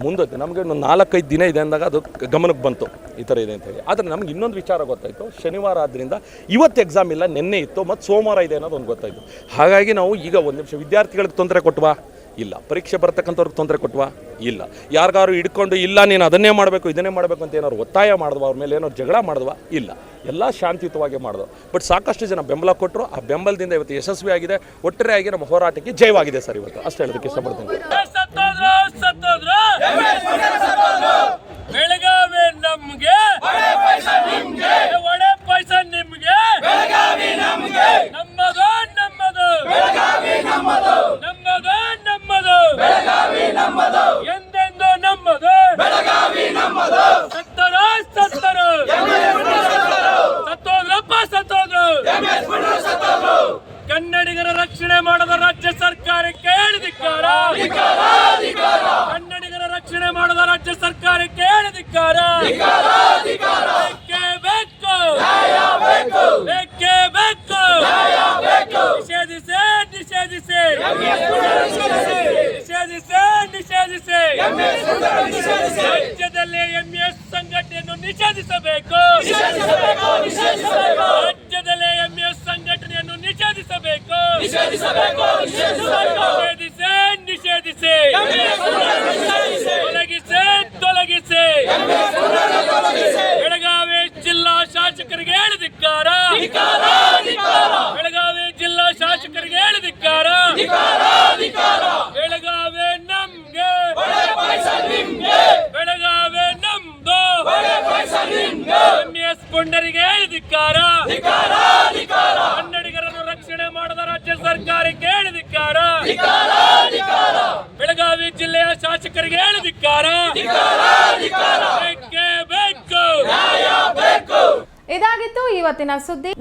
ಮುಂದೆ ನಮಗೆ ಒಂದು ನಾಲ್ಕೈದು ದಿನ ಇದೆ ಅಂದಾಗ ಅದು ಗಮನಕ್ಕೆ ಬಂತು ಈ ಥರ ಇದೆ ಅಂತೇಳಿ ಆದರೆ ನಮ್ಗೆ ಇನ್ನೊಂದು ವಿಚಾರ ಗೊತ್ತಾಯಿತು, ಶನಿವಾರ ಆದ್ದರಿಂದ ಇವತ್ತು ಎಕ್ಸಾಮ್ ಇಲ್ಲ, ನಿನ್ನೆ ಇತ್ತು, ಮತ್ತು ಸೋಮವಾರ ಇದೆ ಅನ್ನೋದು ಒಂದು ಗೊತ್ತಾಯಿತು. ಹಾಗಾಗಿ ನಾವು ಈಗ ಒಂದು ನಿಮಿಷ, ವಿದ್ಯಾರ್ಥಿಗಳಿಗೆ ತೊಂದರೆ ಕೊಟ್ವಾ? ಇಲ್ಲ. ಪರೀಕ್ಷೆ ಬರ್ತಕ್ಕಂಥವ್ರಿಗೆ ತೊಂದರೆ ಕೊಟ್ವಾ? ಇಲ್ಲ. ಯಾರಿಗಾರು ಹಿಡ್ಕೊಂಡು, ಇಲ್ಲ, ನೀನು ಅದನ್ನೇ ಮಾಡಬೇಕು, ಇದನ್ನೇ ಮಾಡಬೇಕು ಅಂತ ಏನಾದ್ರು ಒತ್ತಾಯ ಮಾಡಿದ್ವಾ? ಅವ್ರ ಮೇಲೆ ಏನಾದ್ರು ಜಗಳ ಮಾಡಿದ್ವಾ? ಇಲ್ಲ. ಎಲ್ಲ ಶಾಂತಿಯುತವಾಗಿ ಮಾಡಿದ್ರು ಬಟ್ ಸಾಕಷ್ಟು ಜನ ಬೆಂಬಲ ಕೊಟ್ಟರು ಆ ಬೆಂಬಲದಿಂದ ಇವತ್ತು ಯಶಸ್ವಿ ಆಗಿದೆ. ಒಟ್ಟಾರೆಯಾಗಿ ನಮ್ಮ ಹೋರಾಟಕ್ಕೆ ಜಯವಾಗಿದೆ ಸರ್ ಇವತ್ತು. ಅಷ್ಟು ಹೇಳೋದಕ್ಕೆ ಇಷ್ಟಪಡ್ತೀನಿ. ಬೆಳಗಾವಿ ನಮ್ಗೆ ಒಳ್ಳೆ ಪೈಸ ನಿಮ್ಗೆ ನಮ್ಮದು ನಮ್ಮದು ನಮ್ಮದು ನಮ್ಮದು ಎಂದೆಂದು ನಮ್ಮದು ಸತ್ತರು ಸತ್ತರು ಸತ್ತೋದ್ರಪ್ಪ ಸತ್ತೋದ್ರು ಕನ್ನಡಿಗರ ರಕ್ಷಣೆ ಮಾಡದ ರಾಜ್ಯ ಸರ್ಕಾರಕ್ಕೆ ಹೇಳಿದಿಕ್ಕಾರ ಕನ್ನಡಿಗರ ರಕ್ಷಣೆ ಮಾಡದ ರಾಜ್ಯ ಸರ್ಕಾರಕ್ಕೆ ಹೇಳಿದಿಕ್ಕಾರ ಬೇಕೇ ಬೇಕು ಬೇಕೇ ಬೇಕು ನಿಷೇಧಿಸೆ ನಿಷೇಧಿಸೆ ನಿಷೇಧಿಸೆ ನಿಷೇಧಿಸೆ ರಾಜ್ಯದಲ್ಲಿ ಎಂಎಸ್ ಸಂಘಟನೆಯನ್ನು ನಿಷೇಧಿಸಬೇಕು ರಾಜ್ಯದಲ್ಲಿ ಎಂಎಸ್ ಸಂಘಟನೆಯನ್ನು ನಿಷೇಧಿಸಬೇಕು ನಿಷೇಧಿಸೆ ನಿಷೇಧಿಸೆ ತೊಲಗಿಸೆ ತೊಲಗಿಸೆ ಬೆಳಗಾವಿ ಜಿಲ್ಲಾ ಶಾಸಕರಿಗೆ ಹೇಳಿದಿಕ್ಕಾರ ಬೆಳಗಾವಿ ಜಿಲ್ಲಾ ಶಾಸಕರಿಗೆ ಹೇಳಿದಿಕ್ಕಾರ ಬೆಳಗಾವಿ ನಮ್ಗೆ ಬೆಳಗಾವಿ ನಮ್ದು ಎಂಎಸ್ ಪುಂಡರಿಗೆ ಹೇಳಿದಿಕ್ಕಾರ ಕನ್ನಡಿಗರನ್ನು ರಕ್ಷಣೆ ಮಾಡದ ರಾಜ್ಯ ಸರ್ಕಾರಕ್ಕೆ ಹೇಳಿದಿಕ್ಕಾರ ಬೆಳಗಾವಿ ಜಿಲ್ಲೆಯ ಶಾಸಕರಿಗೆ ಹೇಳಿದಿಕ್ಕಾರ ಬೇಕೇ ಬೇಕು